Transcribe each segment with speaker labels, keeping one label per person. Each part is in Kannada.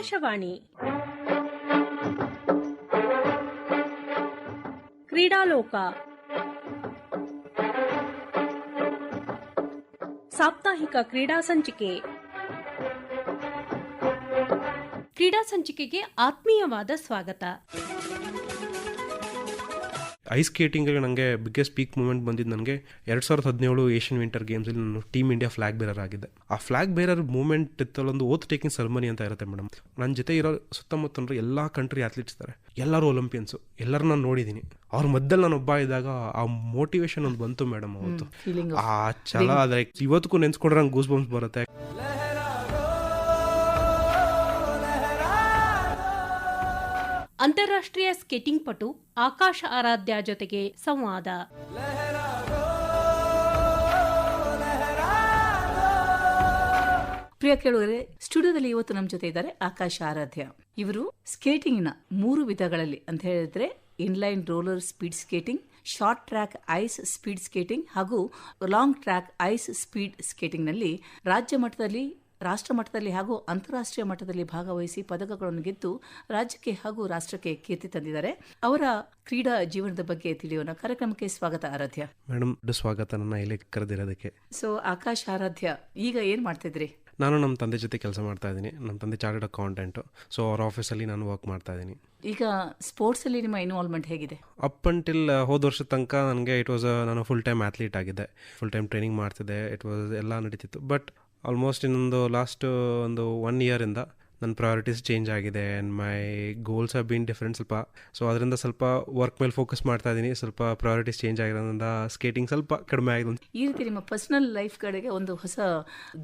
Speaker 1: ಆಕಾಶವಾಣಿ. ಕ್ರೀಡಾಲೋಕ. ಸಾಪ್ತಾಹಿಕ ಕ್ರೀಡಾ ಸಂಚಿಕೆ. ಕ್ರೀಡಾ ಸಂಚಿಕೆಗೆ ಆತ್ಮೀಯವಾದ ಸ್ವಾಗತ.
Speaker 2: ಐಸ್ ಸ್ಕೇಟಿಂಗಲ್ಲಿ ನನಗೆ ಬಿಗ್ಗೆಸ್ಟ್ ಪೀಕ್ ಮೂಮೆಂಟ್ ಬಂದಿದ್ದು ನನಗೆ ಎರಡು ಸಾವಿರದ ಹದಿನೇಳು ಏಷ್ಯನ್ ವಿಂಟರ್ ಗೇಮ್ಸಲ್ಲಿ ನಾನು ಟೀಮ್ ಇಂಡಿಯಾ ಫ್ಲಾಗ್ ಬೇರರ್ ಆಗಿದ್ದೆ. ಆ ಫ್ಲಾಗ್ ಬೇರರ್ ಮೂಮೆಂಟ್ ಇತ್ತಲ್ಲೊಂದು ಓತ್ ಟೇಕಿಂಗ್ ಸೆರೆಮನಿ ಅಂತ ಇರುತ್ತೆ ಮೇಡಮ್ ನನ್ನ ಜೊತೆ ಇರೋ ಸುತ್ತಮುತ್ತ ಅಂದ್ರೆ ಎಲ್ಲ ಕಂಟ್ರಿ ಅಥ್ಲೀಟ್ಸ್ ಇದ್ದಾರೆ ಎಲ್ಲರೂ ಒಲಿಂಪಿಯನ್ಸು ಎಲ್ಲರೂ ನಾನು ನೋಡಿದ್ದೀನಿ ಅವ್ರ ಮಧ್ಯದಲ್ಲಿ ನಾನು ಒಬ್ಬ ಇದ್ದಾಗ ಆ ಮೋಟಿವೇಶನ್ ಒಂದು ಬಂತು ಮೇಡಮ್ ಅವತ್ತು. ಆ ಛಲ ಅದೇ ಇವತ್ತಿಗೂ ನೆನ್ಸ್ಕೊಂಡ್ರೆ ನಂಗೆ ಗೂಸ್ ಬಂಪ್ಸ್ ಬರುತ್ತೆ
Speaker 1: ಅಂತಾರಾಷ್ಟ್ರೀಯ ಸ್ಕೇಟಿಂಗ್ ಪಟು ಆಕಾಶ ಆರಾಧ್ಯ ಜೊತೆಗೆ ಸಂವಾದ.
Speaker 3: ಪ್ರಿಯ ಕೇಳುವರೆ ಸ್ಟುಡಿಯೋದಲ್ಲಿ ಇವತ್ತು ನಮ್ಮ ಜೊತೆ ಇದ್ದಾರೆ ಆಕಾಶ ಆರಾಧ್ಯ. ಇವರು ಸ್ಕೇಟಿಂಗ್ನ ಮೂರು ವಿಧಗಳಲ್ಲಿ ಅಂತ ಹೇಳಿದ್ರೆ inline roller speed skating short track ice speed skating ಹಾಗೂ ಲಾಂಗ್ ಟ್ರ್ಯಾಕ್ ಐಸ್ ಸ್ಪೀಡ್ ಸ್ಕೇಟಿಂಗ್ನಲ್ಲಿ ರಾಜ್ಯ ಮಟ್ಟದಲ್ಲಿ ರಾಷ್ಟ್ರ ಮಟ್ಟದಲ್ಲಿ ಹಾಗೂ ಅಂತಾರಾಷ್ಟ್ರೀಯ ಮಟ್ಟದಲ್ಲಿ ಭಾಗವಹಿಸಿ ಪದಕಗಳನ್ನು ಗೆದ್ದು ರಾಜ್ಯಕ್ಕೆ ಹಾಗೂ ರಾಷ್ಟ್ರಕ್ಕೆ ಕೀರ್ತಿ ತಂದಿದ್ದಾರೆ. ಅವರ ಕ್ರೀಡಾ ಜೀವನದ ಬಗ್ಗೆ ತಿಳಿಯೋಣ. ಕಾರ್ಯಕ್ರಮಕ್ಕೆ ಸ್ವಾಗತ ಆರಾಧ್ಯ.
Speaker 2: ಮೇಡಮ್ ಸ್ವಾಗತ ನನ್ನ ಇಲ್ಲಿ ಕರೆದಿರೋದಕ್ಕೆ.
Speaker 3: ಸೊ ಆಕಾಶ್ ಆರಾಧ್ಯ ಈಗ ಏನ್ ಮಾಡ್ತಿದ್ರಿ?
Speaker 2: ನಾನು ನಮ್ಮ ತಂದೆ ಜೊತೆ ಕೆಲಸ ಮಾಡ್ತಾ ಇದ್ದೀನಿ. ನಮ್ಮ ತಂದೆ ಚಾರ್ಟರ್ಡ್ ಅಕೌಂಟೆಂಟು. ಸೊ ಅವ್ರ ಆಫೀಸಲ್ಲಿ ನಾನು ವರ್ಕ್ ಮಾಡ್ತಾ ಇದ್ದೀನಿ.
Speaker 3: ಈಗ ಸ್ಪೋರ್ಟ್ಸ್ ಅಲ್ಲಿ ನಿಮ್ಮ ಇನ್ವಾಲ್ವ್ಮೆಂಟ್ ಹೇಗಿದೆ?
Speaker 2: ಅಪ್ ಅಂಟಿಲ್ ಹೋದ ವರ್ಷದ ತನಕ ನನಗೆ ಇಟ್ ವಾಸ್ ನಾನು ಫುಲ್ ಟೈಮ್ ಅಥ್ಲೀಟ್ ಆಗಿದ್ದೆ. ಫುಲ್ ಟೈಮ್ ಟ್ರೈನಿಂಗ್ ಮಾಡ್ತಿದ್ದೆ. ಇಟ್ ವಾಸ್ ಎಲ್ಲ ನಡೀತಿತ್ತು. ಬಟ್ ಆಲ್ಮೋಸ್ಟ್ ಇನ್ನೊಂದು ಲಾಸ್ಟ್ ಒಂದು ಒನ್ ಇಯರಿಂದ ನನ್ನ ಪ್ರಯಾರಿಟೀಸ್ ಚೇಂಜ್ ಆಗಿದೆ and my goals are been different ಸ್ವಲ್ಪ. ಸೊ ಅದರಿಂದ ಸ್ವಲ್ಪ ವರ್ಕ್ ಮೇಲೆ ಫೋಕಸ್ ಮಾಡ್ತಾ ಇದ್ದೀನಿ ಸ್ವಲ್ಪ ಪ್ರಯಾರಿಟೀಸ್ ಚೇಂಜ್ ಆಗಿರೋದ್ರಿಂದ ಸ್ಕೇಟಿಂಗ್ ಸ್ವಲ್ಪ ಕಡಿಮೆ ಆಗಿದೆ.
Speaker 3: ಈ ರೀತಿ ನಿಮ್ಮ ಪರ್ಸನಲ್ ಲೈಫ್ ಕಡೆಗೆ ಒಂದು ಹೊಸ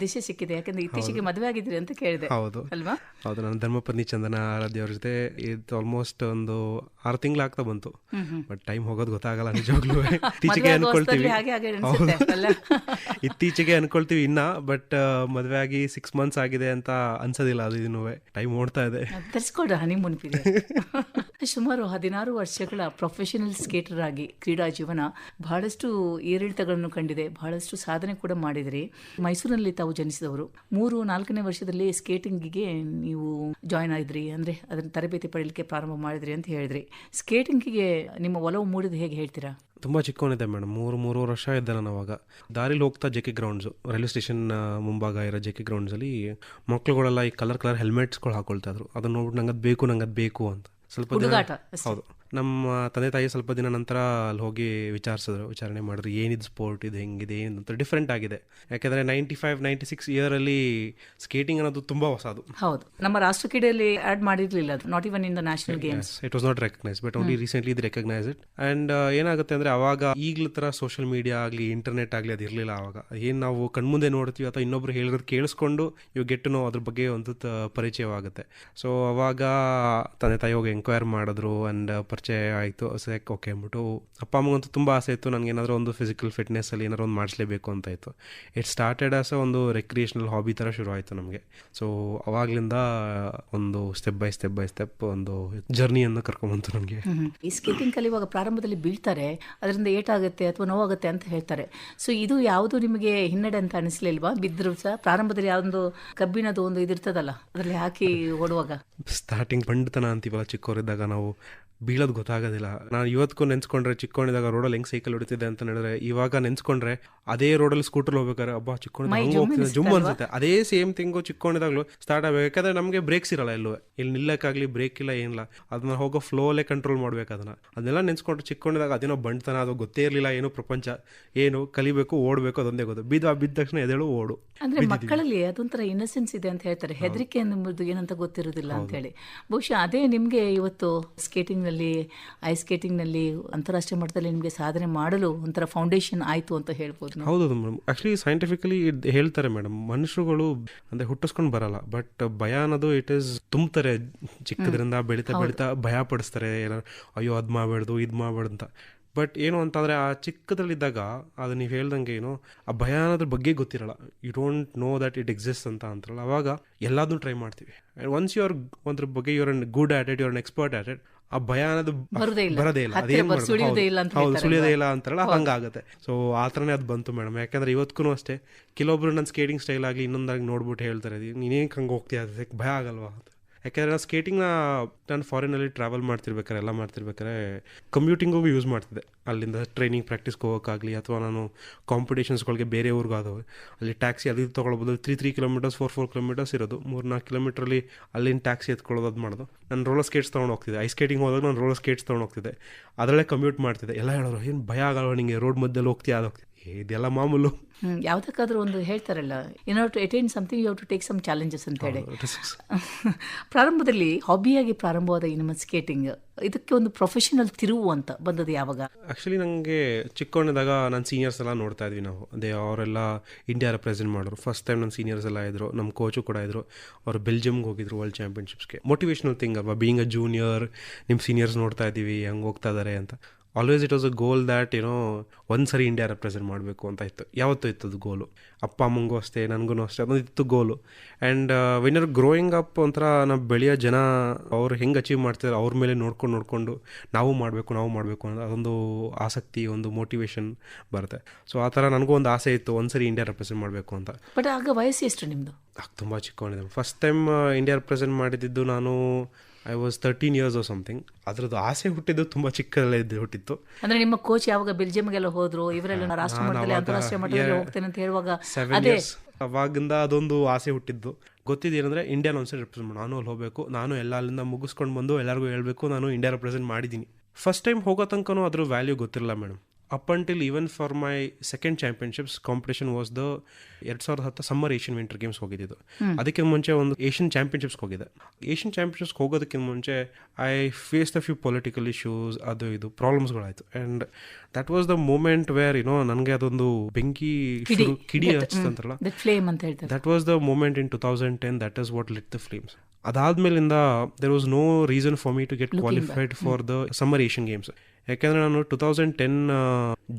Speaker 3: ದಿಶೆ ಸಿಕ್ಕಿದೆ. ಯಾಕಂದ್ರೆ ಇತ್ತೀಚೆಗೆ ಮದುವೆ ಆಗಿದ್ರಿ ಅಂತ ಕೇಳಿದೆ.
Speaker 2: ಹೌದು.
Speaker 3: ಅಲ್ವಾ?
Speaker 2: ಹೌದು. ನಾನು ಧರ್ಮಪತ್ನಿ ಚಂದನ ಆರಾಧ್ಯ ಅವ್ರ ಜೊತೆ ಇದು ಆಲ್ಮೋಸ್ಟ್ ಒಂದು ಆರು ತಿಂಗಳಾಗ್ತಾ ಬಂತು. ಬಟ್ ಟೈಮ್ ಹೋಗೋದು ಗೊತ್ತಾಗಲ್ಲ ನಿಜವಾಗ್ಲೂ. ಇತ್ತೀಚೆಗೆ ಅನ್ಕೊಳ್ತೀವಿ? ಇತ್ತೀಚೆಗೆ ಅನ್ಕೊಳ್ತೀವಿ ಇನ್ನ ಬಟ್ ಮದುವೆ ಆಗಿ ಸಿಕ್ಸ್ ಮಂತ್ಸ್ ಆಗಿದೆ ಅಂತ ಅನ್ಸೋದಿಲ್ಲ ಅದು ಇನ್ನೂ ಟೈಮ್ ಓಡ್ತಾ ಇದೆ.
Speaker 3: ಸುಮಾರು ಹದಿನಾರು ವರ್ಷಗಳ ಪ್ರೊಫೆಷನಲ್ ಸ್ಕೇಟರ್ ಆಗಿ ಕ್ರೀಡಾ ಜೀವನ ಬಹಳಷ್ಟು ಏರಿಳಿತಗಳನ್ನು ಕಂಡಿದೆ ಬಹಳಷ್ಟು ಸಾಧನೆ ಕೂಡ ಮಾಡಿದ್ರಿ. ಮೈಸೂರಿನಲ್ಲಿ ತಾವು ಜನಿಸಿದವರು. ಮೂರು ನಾಲ್ಕನೇ ವರ್ಷದಲ್ಲಿ ಸ್ಕೇಟಿಂಗಿಗೆ ನೀವು ಜಾಯ್ನ್ ಆಗಿದ್ರಿ ಅಂದ್ರೆ ಅದನ್ನ ತರಬೇತಿ ಪಡೆಯಲಿಕ್ಕೆ ಪ್ರಾರಂಭ ಮಾಡಿದ್ರಿ ಅಂತ ಹೇಳಿದ್ರಿ. ಸ್ಕೇಟಿಂಗಿಗೆ ನಿಮ್ಮ ಒಲವು ಮೂಡಿದ್ದು ಹೇಗೆ ಹೇಳ್ತೀರಾ?
Speaker 2: ತುಂಬ ಚಿಕ್ಕವನಿದೆ ಮೇಡಮ್. ಮೂರು ಮೂರುವರೆ ವರ್ಷ ಇದ್ದೆ ನಾನು ಅವಾಗ ದಾರಿಲಿ ಹೋಗ್ತಾ ಜೆಕೆ ಗ್ರೌಂಡ್ಸು ರೈಲ್ವೆ ಸ್ಟೇಷನ್ ಮುಂಭಾಗ ಇರೋ ಜೆಕೆ ಗ್ರೌಂಡ್ಸಲ್ಲಿ ಮಕ್ಳುಗಳೆಲ್ಲ ಈ ಕಲರ್ ಕಲರ್ ಹೆಲ್ಮೆಟ್ಸ್ಗಳು ಹಾಕೊಳ್ತಾ ಇದ್ರು. ಅದನ್ನ ನೋಡ್ಬಿಟ್ಟು ನಂಗೆ ಅದು ಬೇಕು ನಂಗೆ ಅದು ಬೇಕು ಅಂತ. ಸ್ವಲ್ಪ ಹೌದು. ನಮ್ಮ ತಂದೆ ತಾಯಿ ಸ್ವಲ್ಪ ದಿನ ನಂತರ ಅಲ್ಲಿ ಹೋಗಿ ವಿಚಾರಿಸಿದ್ರು ವಿಚಾರಣೆ ಮಾಡಿದ್ರು ಏನಿದು ಸ್ಪೋರ್ಟ್ ಇದು ಹೆಂಗಿದೆ ಏನಿದೆ ಅಂತ. ಡಿಫ್ರೆಂಟ್ ಆಗಿದೆ. ಯಾಕೆಂದರೆ ನೈಂಟಿ ಫೈವ್ ನೈಂಟಿ ಸಿಕ್ಸ್ ಇಯರಲ್ಲಿ ಸ್ಕೇಟಿಂಗ್ ಅನ್ನೋದು ತುಂಬ ಹೊಸದು.
Speaker 3: ಹೌದು. ನಮ್ಮ ರಾಷ್ಟ್ರ ಕ್ರೀಡೆಯಲ್ಲಿ ಆಡ್ ಮಾಡಿರಲಿಲ್ಲ ಅದು. Not even in the national games
Speaker 2: it was not recognise but only recently ಇದು ರೆಕಗ್ನೈಸ್ ಇಟ್ ಆ್ಯಂಡ್ ಏನಾಗುತ್ತೆ ಅಂದರೆ ಅವಾಗ ಈಗಲ ಥರ ಸೋಷಿಯಲ್ ಮೀಡಿಯಾ ಆಗಲಿ ಇಂಟರ್ನೆಟ್ ಆಗಲಿ ಅದು ಇರಲಿಲ್ಲ ಅವಾಗ. ಏನು ನಾವು ಕಣ್ಮುಂದೆ ನೋಡ್ತೀವಿ ಅಥವಾ ಇನ್ನೊಬ್ರು ಹೇಳಿರೋದು ಕೇಳಿಸ್ಕೊಂಡು ಇವು ಗೆಟ್ಟು ನಾವು ಅದ್ರ ಬಗ್ಗೆ ಒಂದು ಪರಿಚಯವಾಗುತ್ತೆ. ಸೊ ಅವಾಗ ತಂದೆ ತಾಯಿ ಹೋಗಿ ಎಂಕ್ವೈರ್ ಮಾಡಿದ್ರು ಆ್ಯಂಡ್ ಪರಿಚಯ ಆಯಿತು. ಸೆಕ್ ಓಕೆ ಅಂದ್ಬಿಟ್ಟು ಅಪ್ಪ ಅಮ್ಮಗಂತೂ ತುಂಬ ಆಸೆ ಇತ್ತು. ನನಗೇನಾದರೂ ಒಂದು ಫಿಸಿಕಲ್ ಫಿಟ್ನೆಸ್ಸಲ್ಲಿ ಏನಾದರೂ ಒಂದು ಮಾಡಿಸ್ಲೇಬೇಕು ಅಂತ ಇತ್ತು. ಇಟ್ ಸ್ಟಾರ್ಟೆಡ್ ಆಸ್ ಒಂದು ರೆಕ್ರಿಯೇಷನಲ್ ಹಾಬಿ ಥರ ಶುರು ಆಯಿತು ನಮಗೆ. ಸೊ ಅವಾಗಲಿಂದ ಒಂದು step by step by step ಒಂದು ಜರ್ನಿಯನ್ನು ಕರ್ಕೊಂಬಂತು ನಮಗೆ.
Speaker 3: ಈ ಸ್ಕೇಟಿಂಗ್ ಇವಾಗ ಪ್ರಾರಂಭದಲ್ಲಿ ಬೀಳ್ತಾರೆ. ಅದರಿಂದ ಏಟಾಗುತ್ತೆ ಅಥವಾ ನೋವಾಗುತ್ತೆ ಅಂತ ಹೇಳ್ತಾರೆ. ಸೊ ಇದು ಯಾವುದು ನಿಮಗೆ ಹಿನ್ನಡೆ ಅಂತ ಅನಿಸ್ಲಿಲ್ವಾ? ಬಿದ್ದರೂ ಸಹ ಪ್ರಾರಂಭದಲ್ಲಿ ಯಾವೊಂದು ಕಬ್ಬಿಣದ ಒಂದು ಇದಿರ್ತದಲ್ಲ ಅದರಲ್ಲಿ ಹಾಕಿ ಓಡುವಾಗ?
Speaker 2: ಸ್ಟಾರ್ಟಿಂಗ್ ಬಂಡತನ ಅಂತೀವಲ್ಲ ಚಿಕ್ಕವರಿದ್ದಾಗ ನಾವು. ಬೀಳೋದು ಗೊತ್ತಾಗೋದಿಲ್ಲ. ನಾನು ಇವತ್ತಿಗೂ ನೆನ್ಸ್ಕೊಂಡ್ರೆ ಚಿಕ್ಕೊಂಡಿದಾಗ ರೋಡಲ್ಲಿ ಹೆಂಗ್ ಸೈಕಲ್ ಹೊಡಿತಿದ್ದೆ ಅಂತ ಹೇಳಿದ್ರೆ ಇವಾಗ ನೆನ್ಸ್ಕೊಂಡ್ರೆ ಅದೇ ರೋಡಲ್ಲಿ ಸ್ಕೂಟರ್ ಹೋಗ್ಬೇಕಾದ್ರೆ ಅಬ್ಬಾ ಚಿಕ್ಕವನಿದ್ದ
Speaker 3: ಜುಮ್ ಅನ್ಸುತ್ತೆ
Speaker 2: ಅದೇ ಸೇಮ್ ತಿಂಗು ಚಿಕ್ಕವನಿದಾಗ್ಲೂ ಸ್ಟಾರ್ಟ್ ಆಗಬೇಕು. ಯಾಕಂದ್ರೆ ನಮಗೆ ಬ್ರೇಕ್ಸ್ ಇರಲ್ಲ ಎಲ್ಲೂ. ಇಲ್ಲಿ ನಿಲ್ಲಕ್ಕಾಗ್ಲಿ ಬ್ರೇಕ್ ಇಲ್ಲ ಏನಿಲ್ಲ. ಅದನ್ನ ಹೋಗೋ ಫ್ಲೋಲೇ ಕಂಟ್ರೋಲ್ ಮಾಡ್ಬೇಕು ಅದನ್ನ. ಅದನ್ನೆಲ್ಲ ನೆನ್ಸ್ಕೊಂಡ್ರೆ ಚಿಕ್ಕೊಂಡಿದಾಗ ಅದೇನೋ ಬಂಡ್ತನ ಅದು ಗೊತ್ತೇ ಇರಲಿಲ್ಲ ಏನು ಪ್ರಪಂಚ. ಏನು ಕಲಿಬೇಕು ಓಡಬೇಕು ಅದೊಂದೇ ಗೊತ್ತು. ಬಿದ್ದ ಬಿದ್ದ ತಕ್ಷಣ ಎದೇಳು ಓಡು.
Speaker 3: ಅಂದ್ರೆ ಮಕ್ಕಳಲ್ಲಿ ಅದೊಂಥರ ಇನ್ನಸೆನ್ಸ್ ಇದೆ ಅಂತ ಹೇಳ್ತಾರೆ. ಹೆದರಿಕೆ ಅನ್ನೋದು ಏನಂತ ಗೊತ್ತಿರೋದಿಲ್ಲ ಅಂತ ಹೇಳಿ. ಬಹುಶಃ ಅದೇ ನಿಮ್ಗೆ ಇವತ್ತು ಸ್ಕೇಟಿಂಗ್ ನಲ್ಲಿ ಐಸ್ ಸ್ಕೇಟಿಂಗ್ನಲ್ಲಿ ಅಂತಾರಾಷ್ಟ್ರೀಯ ಮಟ್ಟದಲ್ಲಿ ನಿಮಗೆ ಸಾಧನೆ ಮಾಡಲು ಒಂಥರ ಫೌಂಡೇಶನ್ ಆಯಿತು ಅಂತ ಹೇಳ್ಬೋದು
Speaker 2: ಹೌದು ಮೇಡಮ್ ಆ್ಯಕ್ಚುಲಿ ಸೈಂಟಿಫಿಕಲಿ ಹೇಳ್ತಾರೆ ಮೇಡಮ್ ಮನುಷ್ಯರುಗಳು ಅಂದರೆ ಹುಟ್ಟಿಸ್ಕೊಂಡು ಬರಲ್ಲ ಬಟ್ ಭಯ ಅನ್ನೋದು ಇಟ್ ಈಸ್ ತುಂಬ್ತಾರೆ ಚಿಕ್ಕದ್ರಿಂದ ಬೆಳೀತಾ ಬೆಳೀತಾ ಭಯ ಪಡಿಸ್ತಾರೆ. ಏನಾರು ಅಯ್ಯೋ ಅದು ಮಾಡಬಾರ್ದು ಇದು ಮಾಡಬಾರ್ದು ಅಂತ. ಬಟ್ ಏನು ಅಂತಂದರೆ ಆ ಚಿಕ್ಕದ್ರಲ್ಲಿದ್ದಾಗ ಅದು ನೀವು ಹೇಳ್ದಂಗೆ ಏನು ಆ ಭಯ ಅನ್ನೋದ್ರ ಬಗ್ಗೆ ಗೊತ್ತಿರಲ್ಲ. You don't know that it exist ಅಂತ ಅಂತಾರಲ್ಲ. ಅವಾಗ ಎಲ್ಲದನ್ನೂ ಟ್ರೈ ಮಾಡ್ತೀವಿ. ಒನ್ಸ್ ಯು ಆರ್ ಅದ್ರ ಬಗ್ಗೆ you're good at it you're expert at it ಆ ಭಯ ಅನ್ನೋದು
Speaker 3: ಬರೋದೇ ಇಲ್ಲ. ಸುಳಿಯೋದೇ
Speaker 2: ಹೌದು.
Speaker 3: ಇಲ್ಲ?
Speaker 2: ಸುಳಿಯೋದೇ ಅಂತಾರಲ್ಲ ಹಂಗಾಗುತ್ತೆ. ಸೊ ಆ ಥರನೇ ಅದು ಬಂತು ಮೇಡಮ್. ಯಾಕಂದ್ರೆ ಇವತ್ತಿಗೂ ಅಷ್ಟೇ. ಕೆಲವೊಬ್ರು ನನ್ನ ಸ್ಕೇಟಿಂಗ್ ಸ್ಟೈಲ್ ಆಗಲಿ ಇನ್ನೊಂದಾಗಿ ನೋಡ್ಬಿಟ್ಟು ಹೇಳ್ತಾರೆ ನೀನೇನು ಹಂಗೆ ಹೋಗ್ತೀಯ? ಭಯ ಆಗಲ್ವಾ ಅಂತ. ಯಾಕೆಂದರೆ ನಾನು ಸ್ಕೇಟಿಂಗ್ನ ನಾನು ಫಾರಿನಲ್ಲಿ ಟ್ರಾವೆಲ್ ಮಾಡ್ತಿರ್ಬೇಕಾರೆ, ಎಲ್ಲ ಮಾಡ್ತಿರ್ಬೇಕಾದ್ರೆ ಕಂಪ್ಯೂಟಿಂಗಿಗೂ ಯೂಸ್ ಮಾಡ್ತಿದ್ದೆ. ಅಲ್ಲಿಂದ ಟ್ರೈನಿಂಗ್ ಪ್ರಾಕ್ಟೀಸ್ಗೆ ಹೋಗೋಕ್ಕಾಗಲಿ, ಅಥವಾ ನಾನು ಕಾಂಪಿಟೇಷನ್ಸ್ಗಳಿಗೆ ಬೇರೆ ಊರಿಗಾದವು ಅಲ್ಲಿ ಟ್ಯಾಕ್ಸಿ ಅದು ತೊಗೊಳ್ಬೋದು. Three three kilometres four four kilometres ಇರೋದು. ಮೂರು ನಾಲ್ಕು ಕಿಲೋಮೀಟ್ರಲ್ಲಿ ಅಲ್ಲಿನ ಟ್ಯಾಕ್ಸಿ ಎತ್ಕೊಳ್ಳೋದು, ಅದು ಮಾಡೋದು. ನಾನು ರೋಲರ್ ಸ್ಕೇಟ್ಸ್ ತೊಗೊಂಡು ಹೋಗ್ತಿದ್ದೆ. ಐಸ್ ಸ್ಕೇಟಿಂಗ್ ಹೋದಾಗ ನಾನು ರೋಲರ್ ಸ್ಕೇಟ್ಸ್ ತೊಗೊಂಡು ಹೋಗ್ತಿದ್ದೆ. ಅದರಲ್ಲೇ ಕಮ್ಯೂಟ್ ಮಾಡ್ತಿದ್ದೆ. ಎಲ್ಲ ಹೇಳೋರು, ಏನು ಭಯ ಆಗಲ್ವ ನಿಂಗೆ? ರೋಡ್ ಮಧ್ಯದಲ್ಲಿ ಹೋಗ್ತಿ ಅದು ಇದೆಲ್ಲ ಮಾಮೂಲು.
Speaker 3: ಯಾವ್ದಕ್ಕಾದ್ರೂ ಒಂದು ಹೇಳ್ತಾರಲ್ಲ in to attain something you to take some challenges ಅಂತ ಹೇಳಿ. ಪ್ರಾರಂಭದಲ್ಲಿ ಹಾಬಿಯಾಗಿ ಪ್ರಾರಂಭವಾದ ಈ ನಮ್ಮ ಸ್ಕೇಟಿಂಗ್ ಇದಕ್ಕೆ ಒಂದು ಪ್ರೊಫೆಷನಲ್ ತಿರುವು ಅಂತ ಬಂದದ್ದು ಯಾವಾಗ?
Speaker 2: ಆಕ್ಚುಲಿ ನನಗೆ ಚಿಕ್ಕವಣ್ಣದಾಗ ನನ್ನ ಸೀನಿಯರ್ಸ್ ಎಲ್ಲ ನೋಡ್ತಾ ಇದ್ವಿ ನಾವು. ಅದೇ ಅವರೆಲ್ಲ ಇಂಡಿಯಾ ರೆಪ್ರೆಸೆಂಟ್ ಮಾಡೋರು ಫಸ್ಟ್ ಟೈಮ್ ನನ್ನ ಸೀನಿಯರ್ಸ್ ಎಲ್ಲ ಇದ್ರು ನಮ್ಮ ಕೋಚು ಕೂಡ ಇದ್ರು. ಅವರು ಬೆಲ್ಜಿಯಮ್ಗೆ ಹೋಗಿದ್ರು ವರ್ಲ್ಡ್ ಚಾಂಪಿಯನ್ಶಿಪ್ಸ್ಗೆ ಮೋಟಿವೇಶನಲ್ ಥಿಂಗ್ ಅಲ್ವಾ? ಬೀಯಿಂಗ್ ಅ ಜೂನಿಯರ್ ನಿಮ್ಮ ಸೀನಿಯರ್ಸ್ ನೋಡ್ತಾ ಇದ್ದೀವಿ ಹಂಗೆ ಹೋಗ್ತಾ ಇದ್ದಾರೆ ಅಂತ. Always it was a goal that ಏನೋ ಒಂದು ಸರಿ ಇಂಡಿಯಾ ರೆಪ್ರೆಸೆಂಟ್ ಮಾಡಬೇಕು ಅಂತ ಇತ್ತು. ಯಾವತ್ತೂ ಇತ್ತು ಅದು ಗೋಲು ಅಪ್ಪ ಅಮ್ಮಂಗೂ ಅಷ್ಟೇ ನನಗೂ ಅಷ್ಟೇ ಅದೊಂದು ಇತ್ತು goal and when are growing up ಒಂಥರ ನಾವು ಬೆಳೆಯೋ ಜನ ಅವ್ರು ಹೆಂಗೆ ಅಚೀವ್ ಮಾಡ್ತಾರೆ ಅವ್ರ ಮೇಲೆ ನೋಡ್ಕೊಂಡು ನೋಡಿಕೊಂಡು ನಾವು ಮಾಡಬೇಕು ನಾವು ಮಾಡಬೇಕು ಅಂತ ಅದೊಂದು ಆಸಕ್ತಿ ಒಂದು ಮೋಟಿವೇಶನ್ ಬರುತ್ತೆ. ಸೊ ಆ ಥರ ನನಗೂ ಒಂದು ಆಸೆ ಇತ್ತು ಒಂದು ಸರಿ ಇಂಡಿಯಾ ರೆಪ್ರೆಸೆಂಟ್ ಮಾಡಬೇಕು ಅಂತ.
Speaker 3: ಬಟ್ ಆಗ ವಯಸ್ಸು ಎಷ್ಟು ನಿಮ್ಮದು
Speaker 2: ಆಗ ತುಂಬ ಚಿಕ್ಕವನಿದ್ದೆ. ಫಸ್ಟ್ ಟೈಮ್ ಇಂಡಿಯಾ ರೆಪ್ರೆಸೆಂಟ್ ಮಾಡಿದ್ದು ನಾನು I was thirteen years something ಅದರದ್ದು ಆಸೆ ಹುಟ್ಟಿದ್ದು ತುಂಬ ಚಿಕ್ಕದಲ್ಲೇ ಇದ್ದು ಹುಟ್ಟಿತ್ತು
Speaker 3: ಅಂದ್ರೆ ನಿಮ್ಮ ಕೋಚ್ ಯಾವಾಗ ಬೆಲ್ಜಿಯಂಗೆಲ್ಲ ಹೋದ್ರು ಇವರೆಲ್ಲ ರಾಷ್ಟ್ರ ಮಟ್ಟದಲ್ಲಿ ಅಂತಾರಾಷ್ಟ್ರೀಯ ಮಟ್ಟದಲ್ಲಿ ಹೋಗ್ತೇನೆ ಅಂತ ಹೇಳುವಾಗ ಅದೇ
Speaker 2: ಅವಾಗಿಂದ ಅದೊಂದು ಆಸೆ ಹುಟ್ಟಿದ್ದು. ಗೊತ್ತಿದ್ದೇನೆಂದ್ರೆ ಇಂಡಿಯಾನ ಒಂದ್ಸರಿ ರೆಪ್ರೆಸೆಂಟ್ ಮಾಡಿ. ನಾನು ಅಲ್ಲಿ ಹೋಗಬೇಕು ನಾನು ಎಲ್ಲ ಅಲ್ಲಿಂದ ಮುಗಿಸ್ಕೊಂಡು ಬಂದು ಎಲ್ಲರಿಗೂ ಹೇಳಬೇಕು ನಾನು ಇಂಡಿಯಾ ರೆಪ್ರೆಸೆಂಟ್ ಮಾಡಿದ್ದೀನಿ. ಫಸ್ಟ್ ಟೈಮ್ ಹೋಗೋ ತನಕನೂ ಅದ್ರ ವ್ಯಾಲ್ಯೂ ಗೊತ್ತಿರಲ್ಲ madam up until even for my second championships competition was the ಎರಡ್ ಸಾವಿರದ ಹತ್ತು ಸಮ್ಮರ್ ಏಷ್ಯನ್ ವಿಂಟರ್ ಗೇಮ್ಸ್ ಹೋಗಿದ್ದು ಅದಕ್ಕೆ ಮುಂಚೆ ಒಂದು ಏಷ್ಯನ್ ಚಾಂಪಿಯನ್ಶಿಪ್ಸ್ ಹೋಗಿದೆ. ಏಷ್ಯನ್ ಚಾಂಪಿಯನ್ಶಿಪ್ಸ್ ಹೋಗೋದಕ್ಕಿಂತ ಮುಂಚೆ I face the few political issues ಅದು ಇದು ಪ್ರಾಬ್ಲಮ್ಸ್ಗಳಾಯಿತು and that was the moment where you know ನನಗೆ ಅದೊಂದು ಬೆಂಕಿ
Speaker 3: ಕಿಡಿ. ಹೇಳ್ತಾರೆ.
Speaker 2: That was the moment in two thousand ten that is what lit the flames ಅದಾದ್ಮೇಲಿಂದ there was no reason for me to get qualified for the summer Asian games ಯಾಕೆಂದರೆ ನಾನು two thousand ten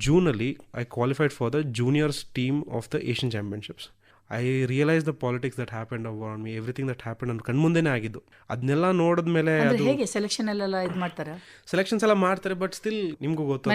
Speaker 2: ಜೂನಲ್ಲಿ I qualified for the juniors team of the Asian championships I realise the politics that happen award me everything that happen ನನ್ನ ಕಣ್ಮುಂದೆನೇ ಆಗಿದ್ದು. ಅದನ್ನೆಲ್ಲ ನೋಡಿದ
Speaker 3: ಮೇಲೆ
Speaker 2: ಅದು
Speaker 3: ಹೇಗೆ ಸೆಲೆಕ್ಷನ್ ಎಲ್ಲ ಇದು ಮಾಡ್ತಾರೆ?
Speaker 2: ಸೆಲೆಕ್ಷನ್ಸ್ ಎಲ್ಲ ಮಾಡ್ತಾರೆ ಬಟ್ ಸ್ಟಿಲ್ ನಿಮ್ಗೂ ಗೊತ್ತು.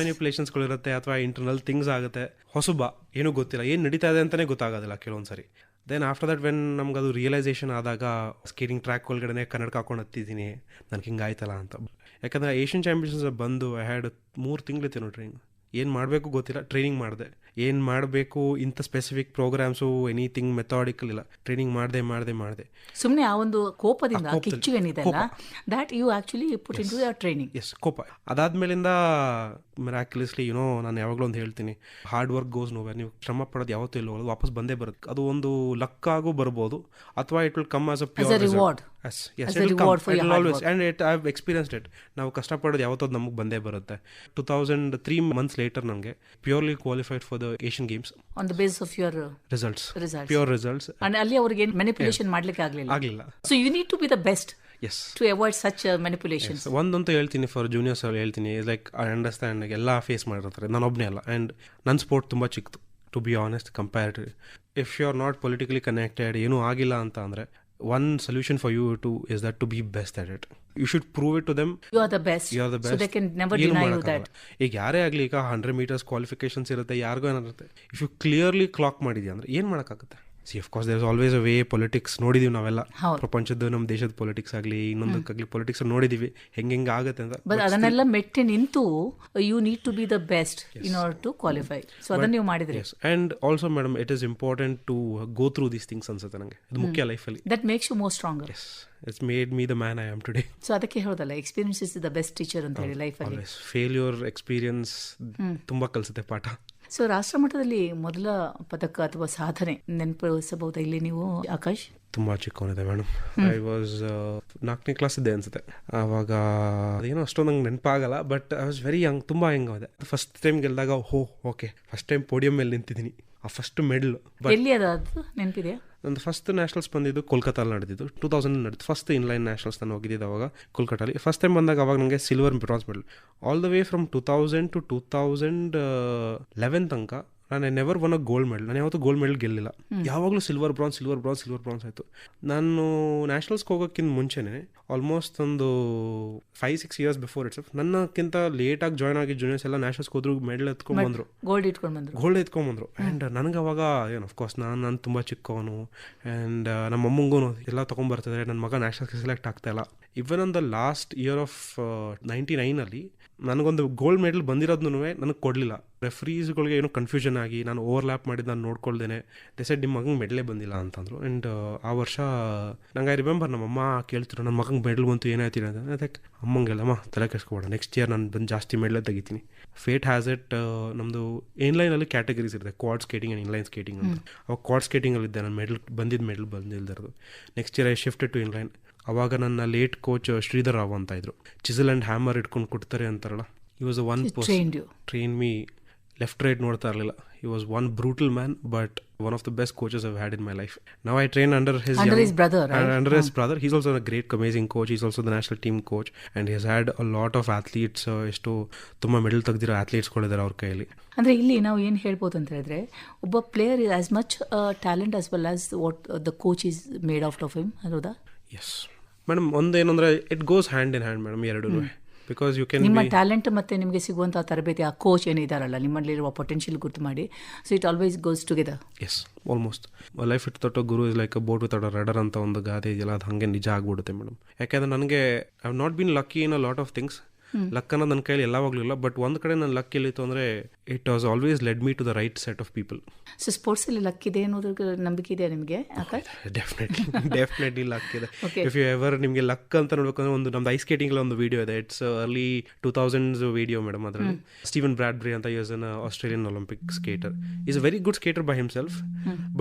Speaker 2: ಮ್ಯಾನಿಪುಲೇಷನ್ಸ್ಗಳು ಇರುತ್ತೆ ಅಥವಾ ಇಂಟರ್ನಲ್ ಥಿಂಗ್ಸ್ ಆಗುತ್ತೆ. ಹೊಸಬ ಏನೂ ಗೊತ್ತಿಲ್ಲ ಏನು ನಡೀತಾ ಇದೆ ಅಂತಲೇ ಗೊತ್ತಾಗೋದಿಲ್ಲ ಕೆಲವೊಂದು ಸರಿ ದೆನ್ ಆಫ್ಟರ್ ದಟ್ ವೆನ್ ನಮ್ಗೆ ಅದು ರಿಯಲೈಸೇಷನ್ ಆದಾಗ ಸ್ಕೇಟಿಂಗ್ ಟ್ರ್ಯಾಕ್ ಒಳಗಡೆ ಕನ್ನಡಕ ಹಾಕೊಂಡು ಹತ್ತಿದ್ದೀನಿ ನನಗೆ ಹಿಂಗೆ ಆಯ್ತಲ್ಲ ಅಂತ. ಯಾಕಂದರೆ ಏಷ್ಯನ್ ಚಾಂಪಿಯನ್ಸ್ ಬಂದು ಐ ಹ್ಯಾಡ್ ಮೂರು ತಿಂಗಳಿತ್ತು ಟ್ರೈನಿಂಗ್ ಏನು ಮಾಡಬೇಕು ಗೊತ್ತಿಲ್ಲ ಟ್ರೈನಿಂಗ್ ಮಾಡಿದೆ. ಏನು ಮಾಡಬೇಕು ಇಂಥ ಸ್ಪೆಸಿಫಿಕ್ ಪ್ರೋಗ್ರಾಮ್ಸು ಎನಿಥಿಂಗ್ ಮೆಥಾಡಿಕಲ್ ಇಲ್ಲ. ಟ್ರೈನಿಂಗ್ ಮಾಡಿದೆ ಮಾಡಿದೆ ಮಾಡಿದೆ.
Speaker 3: ಸುಮ್ಮನೆ ಆ ಒಂದು ಕೋಪದಿಂದ ಕಿಚ್ಚು ಏನಿದೆ that you actually put into training
Speaker 2: as ಕೋಪ. ಅದಾದ್ಮೇಲಿಂದ ಮೆರಾಕ್ಯುಲಸ್ಲಿ ಯುನೋ ನಾನು ಯಾವಾಗಲೂ ಒಂದು ಹೇಳ್ತೀನಿ. ಹಾರ್ಡ್ ವರ್ಕ್ ಗೋಸ್ ನೋವೆ ನೀವು ಶ್ರಮ ಪಡೋದು ಯಾವತ್ತೂ ಇಲ್ಲ ಹೋಗೋದು ವಾಪಸ್ ಬಂದೇ ಬರುತ್ತೆ. ಅದು ಒಂದು ಲಕ್ ಲಕ್ಕಾಗೂ ಬರ್ಬೋದು. ಅಥವಾ it will come
Speaker 3: as a pure reward. Yes yes it
Speaker 2: will
Speaker 3: always.
Speaker 2: And it I have experienced it ನಾವು ಕಷ್ಟಪಡೋದು ಯಾವತ್ತೋ ನಮಗೆ ಬಂದೇ ಬರುತ್ತೆ. Two thousand three months later ನನಗೆ purely qualified for the Asian games
Speaker 3: on the base of your
Speaker 2: results
Speaker 3: results
Speaker 2: pure results and
Speaker 3: ಅಲ್ಲಿ ಅವರಿಗೆ ಮ್ಯಾನಿಪುಲೇಷನ್ ಮಾಡ್ಲಿಕ್ಕೆ ಆಗಲಿಲ್ಲ.
Speaker 2: ಆಗಲಿಲ್ಲ.
Speaker 3: So you need to be the best
Speaker 2: as
Speaker 3: to avoid such manipulations
Speaker 2: ಒಂದಂತೂ ಹೇಳ್ತೀನಿ ಫಾರ್ ಜೂನಿಯರ್ಸ್ ಅವ್ರು ಹೇಳ್ತೀನಿ. ಲೈಕ್ ಐ ಅಂಡರ್ಸ್ಟ್ಯಾಂಡ್ ಎಲ್ಲ ಫೇಸ್ ಮಾಡಿರ್ತಾರೆ. ನಾನು ಒಬ್ಬನೇ ಅಲ್ಲ. ಆ್ಯಂಡ್ ನನ್ನ ಸ್ಪೋರ್ಟ್ ತುಂಬ ಚಿಕ್ಕದು to be honest compared if you are not politically connected ಏನೂ ಆಗಿಲ್ಲ ಅಂತ ಅಂದರೆ one solution for you too is that to be best at it. You should prove it to
Speaker 3: them you are the
Speaker 2: best you are
Speaker 3: the
Speaker 2: best
Speaker 3: they can never deny you that
Speaker 2: ಈಗ ಯಾರೇ ಆಗಲಿ ಈಗ ಹಂಡ್ರೆಡ್ ಮೀಟರ್ಸ್ ಕ್ವಾಲಿಫಿಕೇಶನ್ಸ್ ಇರುತ್ತೆ ಯಾರಿಗೂ ಏನಾಗುತ್ತೆ. ಇಫ್ ಯು ಕ್ಲಿಯರ್ಲಿ ಕ್ಲಾಕ್ ಮಾಡಿದ್ಯಾ ಅಂದ್ರೆ ಏನು ಮಾಡೋಕ್ಕಾಗುತ್ತೆ? See of course there always a way politics ನೋಡಿದೀವಿ ನಾವೆಲ್ಲ. ಪ್ರಪಂಚದ ನಮ್ಮ ದೇಶದ ಪೊಲಿಟಿಕ್ಸ್ ಆಗಲಿ ಇನ್ನೊಂದಕ್ಕಾಗಲಿ ಪೊಲಿಟಿಕ್ಸ್ ನೋಡಿದೀವಿ. ಹೆಂಗೆ ಹೆಂಗೆ ಆಗುತ್ತೆ ಅಂತ
Speaker 3: ಬಟ್ ಅದನ್ನೆಲ್ಲ ಮೆಟ್ಟಿ ನಿಂತು you need to be the best in order to qualify so ಅದನ್ನ ನೀವು ಮಾಡಿದ್ರಿ.
Speaker 2: And also madam it is important to go through these things ಅನ್ಸುತ್ತೆ ನನಗೆ ಮುಖ್ಯ ಲೈಫಲ್ಲಿ
Speaker 3: that makes you more
Speaker 2: strong it's made me the man I am today
Speaker 3: so ಅದಕ್ಕೆ ಹೇಳೋದಲ್ಲ experience is the best teacher ಅಂತ ಹೇಳಿ ಲೈಫಲ್ಲಿ
Speaker 2: ಫೇಲ್ ಫೇಲ್ಯೂರ್ ಎಕ್ಸ್ಪೀರಿಯನ್ಸ್ ತುಂಬ ಕಲಿಸುತ್ತೆ ಪಾಠ.
Speaker 3: ಸೊ ರಾಷ್ಟ್ರ ಮಟ್ಟದಲ್ಲಿ ಮೊದಲ ಪದಕ ಅಥವಾ ಸಾಧನೆ ನೆನಪಿಸಬಹುದಾ ಇಲ್ಲಿ ನೀವು ಆಕಾಶ್?
Speaker 2: ತುಂಬ ಚಿಕ್ಕವನಿದೆ ಮೇಡಮ್ ಐ ವಾಸ್ ನಾಲ್ಕನೇ ಕ್ಲಾಸ್ ಇದ್ದೆ ಅನ್ಸುತ್ತೆ. ಆವಾಗ ಅದೇನೋ ಅಷ್ಟೊಂದು ನಂಗೆ ನೆನಪಾಗಲ್ಲ but I was very young ತುಂಬ ಯಂಗ್ ಅದೇ ಫಸ್ಟ್ ಟೈಮ್ ಗೆಲ್ದಾಗ ಹೋ ಓಕೆ ಫಸ್ಟ್ ಟೈಮ್ ಪೋಡಿಯಂ ಮೇಲೆ ನಿಂತಿದ್ದೀನಿ. ಆ ಫಸ್ಟ್ ಮೆಡಲ್
Speaker 3: ಎಲ್ಲಿ ಅದು ನೆನಪಿದೆಯಾ?
Speaker 2: ನಂದು ಫಸ್ಟ್ ನ್ಯಾಷನಲ್ಸ್ ಬಂದಿದ್ದು ಕೋಲ್ಕತ್ತಾಲ್ಲಿ ನಡೆದಿದ್ದು. ಟೂ ತೌಸಂಡ್ ನಡೆದು ಫಸ್ಟ್ ಇನ್ಲೈನ್ ನ್ಯಾಷನಲ್ಸ್ ನಾನು ಹೋಗಿದ್ದಿದ್ದು ಅವಾಗ ಕೋಲ್ಕತ್ತಾಲಿ ಫಸ್ಟ್ ಟೈಮ್ ಬಂದಾಗ ಅವಾಗ ನನಗೆ silver bronze medal all the way from two thousand to two thousand eleven ತನಕ ನಾನು ನೆವರ್ ಒನ್ ಗೋಲ್ಡ್ ಮೆಡಲ್ ನಾನು ಯಾವತ್ತೂ ಗೋಲ್ಡ್ ಮೆಡಲ್ ಗೆಲ್ಲಿಲ್ಲ. ಯಾವಾಗಲೂ silver bronze silver bronze silver bronze ಆಯಿತು. ನಾನು ನ್ಯಾಷನಲ್ಸ್ಗೆ ಹೋಗೋಕ್ಕಿಂತ ಮುಂಚೆನೆ ಆಲ್ಮೋಸ್ಟ್ ಒಂದು five six years before it's ನನ್ನಕ್ಕಿಂತ ಲೇಟಾಗಿ ಜಾಯ್ನ್ ಆಗಿ ಜೂನಿಯರ್ಸ್ ಎಲ್ಲ ನ್ಯಾಷನಲ್ಸ್ ಹೋದ್ರು ಮೆಡಲ್ ಎತ್ಕೊಂಡು ಬಂದರು.
Speaker 3: ಗೋಲ್ಡ್ ಇಟ್ಕೊಂಡು ಬಂದರು.
Speaker 2: ಗೋಲ್ಡ್ ಎತ್ಕೊಂಬಂದ್ರು ಆ್ಯಂಡ್ ನನಗೆ ಅವಾಗ ಏನು ಅಫ್ಕೋರ್ಸ್ ನಾನು ನಾನು ತುಂಬ ಚಿಕ್ಕವನು. ಆ್ಯಂಡ್ ನಮ್ಮ ಅಮ್ಮಂಗೂ ಎಲ್ಲ ತೊಗೊಂಬರ್ತಿದ್ದಾರೆ ನನ್ನ ಮಗ ನ್ಯಾಷನಲ್ಸ್ಗೆ ಸೆಲೆಕ್ಟ್ ಆಗ್ತಾ ಇಲ್ಲ. Even on the last year of ninety ನೈನಲ್ಲಿ ನನಗೊಂದು ಗೋಲ್ಡ್ ಮೆಡಲ್ ಬಂದಿರೋದನ್ನು ನನಗೆ ಕೊಡಲಿಲ್ಲ. ರೆಫ್ರೀಸ್ಗಳಿಗೆ ಏನೋ ಕನ್ಫ್ಯೂಷನ್ ಆಗಿ ನಾನು ಓವರ್ಲ್ಯಾಪ್ ಮಾಡಿದ್ದು ನಾನು ನೋಡ್ಕೊಳ್ದೇನೆ. ಡಿಸೈಡ್ ನಿಮ್ಮ ಮಗಂಗೆ ಮೆಡಲೇ ಬಂದಿಲ್ಲ ಅಂತಂದರು. ಆ್ಯಂಡ್ ಆ ವರ್ಷ ನಂಗೆ ಐ ರಿಮೆಂಬರ್ ನಮ್ಮಮ್ಮ ಕೇಳ್ತಿರು ನನ್ನ ಮಗಂಗೆ ಮೆಡಲ್ ಬಂತು ಏನಾಯ್ತೀನಿ ಅಂತ. ಅದಕ್ಕೆ ಅಮ್ಮಂಗೆಲ್ಲಮ್ಮ ತಲೆ ಕೆಸ್ಕೊಬೇಡ ನೆಕ್ಸ್ಟ್ ಇಯರ್ ನಾನು ಬಂದು ಜಾಸ್ತಿ ಮೆಡಲೇ ತೆಗಿತೀನಿ. ಫೇಟ್ ಹ್ಯಾಸ್ ಇಟ್ ನಮ್ಮದು ಇನ್ಲೈನಲ್ಲಿ ಕ್ಯಾಟಗರೀಸ್ ಇರುತ್ತೆ. Quad skating and inline skating ಅಂತ. ಅವಾಗ ಕ್ವಾಡ್ ಸ್ಕೇಟಿಂಗಲ್ಲಿದ್ದೆ ನಾನು ಮೆಡಲ್ ಬಂದಿದ್ದ medal ಬಂದಿಲ್ದಿರೋದು. Next year I shifted to inline ಅವಾಗ ನನ್ನ ಲೇಟ್ ಕೋಚ್ ಶ್ರೀಧರ್ ರಾವ್ ಅಂತ ಇದ್ರು. ಚಿಸಲ್ ಆ್ಯಂಡ್ ಹ್ಯಾಮರ್ ಇಟ್ಕೊಂಡು ಕೊಡ್ತಾರೆ ಅಂತಾರಲ್ಲ? He
Speaker 3: was one.
Speaker 2: Train me left right ನೋಡ್ತಾ ಇರಲಿಲ್ಲ. He was one brutal man but one of the best coaches I've had in my life ನಾವು I train under his?
Speaker 3: Under his brother
Speaker 2: he's also a great amazing coach is also the national team coach and his had a lot of athletes ಎಷ್ಟು ತುಂಬ ಮೆಡಲ್ ತೆಗ್ದಿರೋ ಅಥ್ಲೀಟ್ಸ್ಗಳಿದ್ದಾರೆ ಅವ್ರ ಕೈಯಲ್ಲಿ.
Speaker 3: ಅಂದರೆ ಇಲ್ಲಿ ನಾವು ಏನು ಹೇಳ್ಬೋದು ಅಂತ ಹೇಳಿದ್ರೆ ಒಬ್ಬ player as much talent as well as what the coach is made out of him ಹೌದಾ?
Speaker 2: Yes madam ಒಂದೇನಂದ್ರೆ it goes hand in hand madam ಎರಡೂ ಬಿಕಾಸ್ ಯು ಕ್ಯಾನ್
Speaker 3: ನಿಮ್ಮ ಟ್ಯಾಲೆಂಟ್ ಮತ್ತು ನಿಮಗೆ ಸಿಗುವಂಥ ತರಬೇತಿ ಆ ಕೋಚ್ ಏನಿದಾರಲ್ಲ ನಿಮ್ಮಲ್ಲಿರುವ ಪೊಟೆನ್ಷಿಯಲ್ ಗುರ್ತು ಮಾಡಿ. So it always goes together
Speaker 2: as almost life it ತೊಟ್ಟ guru is like a boat with a rudder ಅಂತ ಒಂದು ಗಾದೆ ಇದೆಯಲ್ಲ ಅದು ಹಾಗೆ ನಿಜ ಆಗ್ಬಿಡುತ್ತೆ ಮೇಡಮ್. ಯಾಕೆಂದ್ರೆ ನನಗೆ I not been lucky in a lot of things luck ಅನ್ನೋದು ನನ್ನ ಕೈಲಿ ಎಲ್ಲ ಇಲ್ಲ. ಬಟ್ ಒಂದ್ ಕಡೆ ನನ್ನ ಲಕ್ ಎಲ್ಲಿತ್ತು ಅಂದ್ರೆ it was always led me to the right set of people
Speaker 3: so ಸ್ಪೋರ್ಟ್ಸಲ್ಲಿ ಲಕ್ ಇದೆ ಅನ್ನೋದ್ರ ನಂಬಿಕೆ ಇದೆ ನಿಮಗೆ
Speaker 2: ಡೆಫಿನೆಟ್ಲಿ ಡೆಫಿನೆಟ್ಲಿ ಲಕ್ ಇದೆ. ಇಫ್ ಯು ಎವರ್ ನಿಮಗೆ ಲಕ್ ಅಂತ ನೋಡ್ಬೇಕಂದ್ರೆ ಒಂದು ನಮ್ದು ಐಸ್ ಸ್ಕೇಟಿಂಗ್ ಒಂದು ವಿಡಿಯೋ ಇದೆ. It's early two thousands video madam ಅದರಲ್ಲಿ. ಸ್ಟೀವನ್ ಬ್ರಾಡ್ಬ್ರಿ ಅಂತ who's an Australian Olympic skater is a very good skater by himself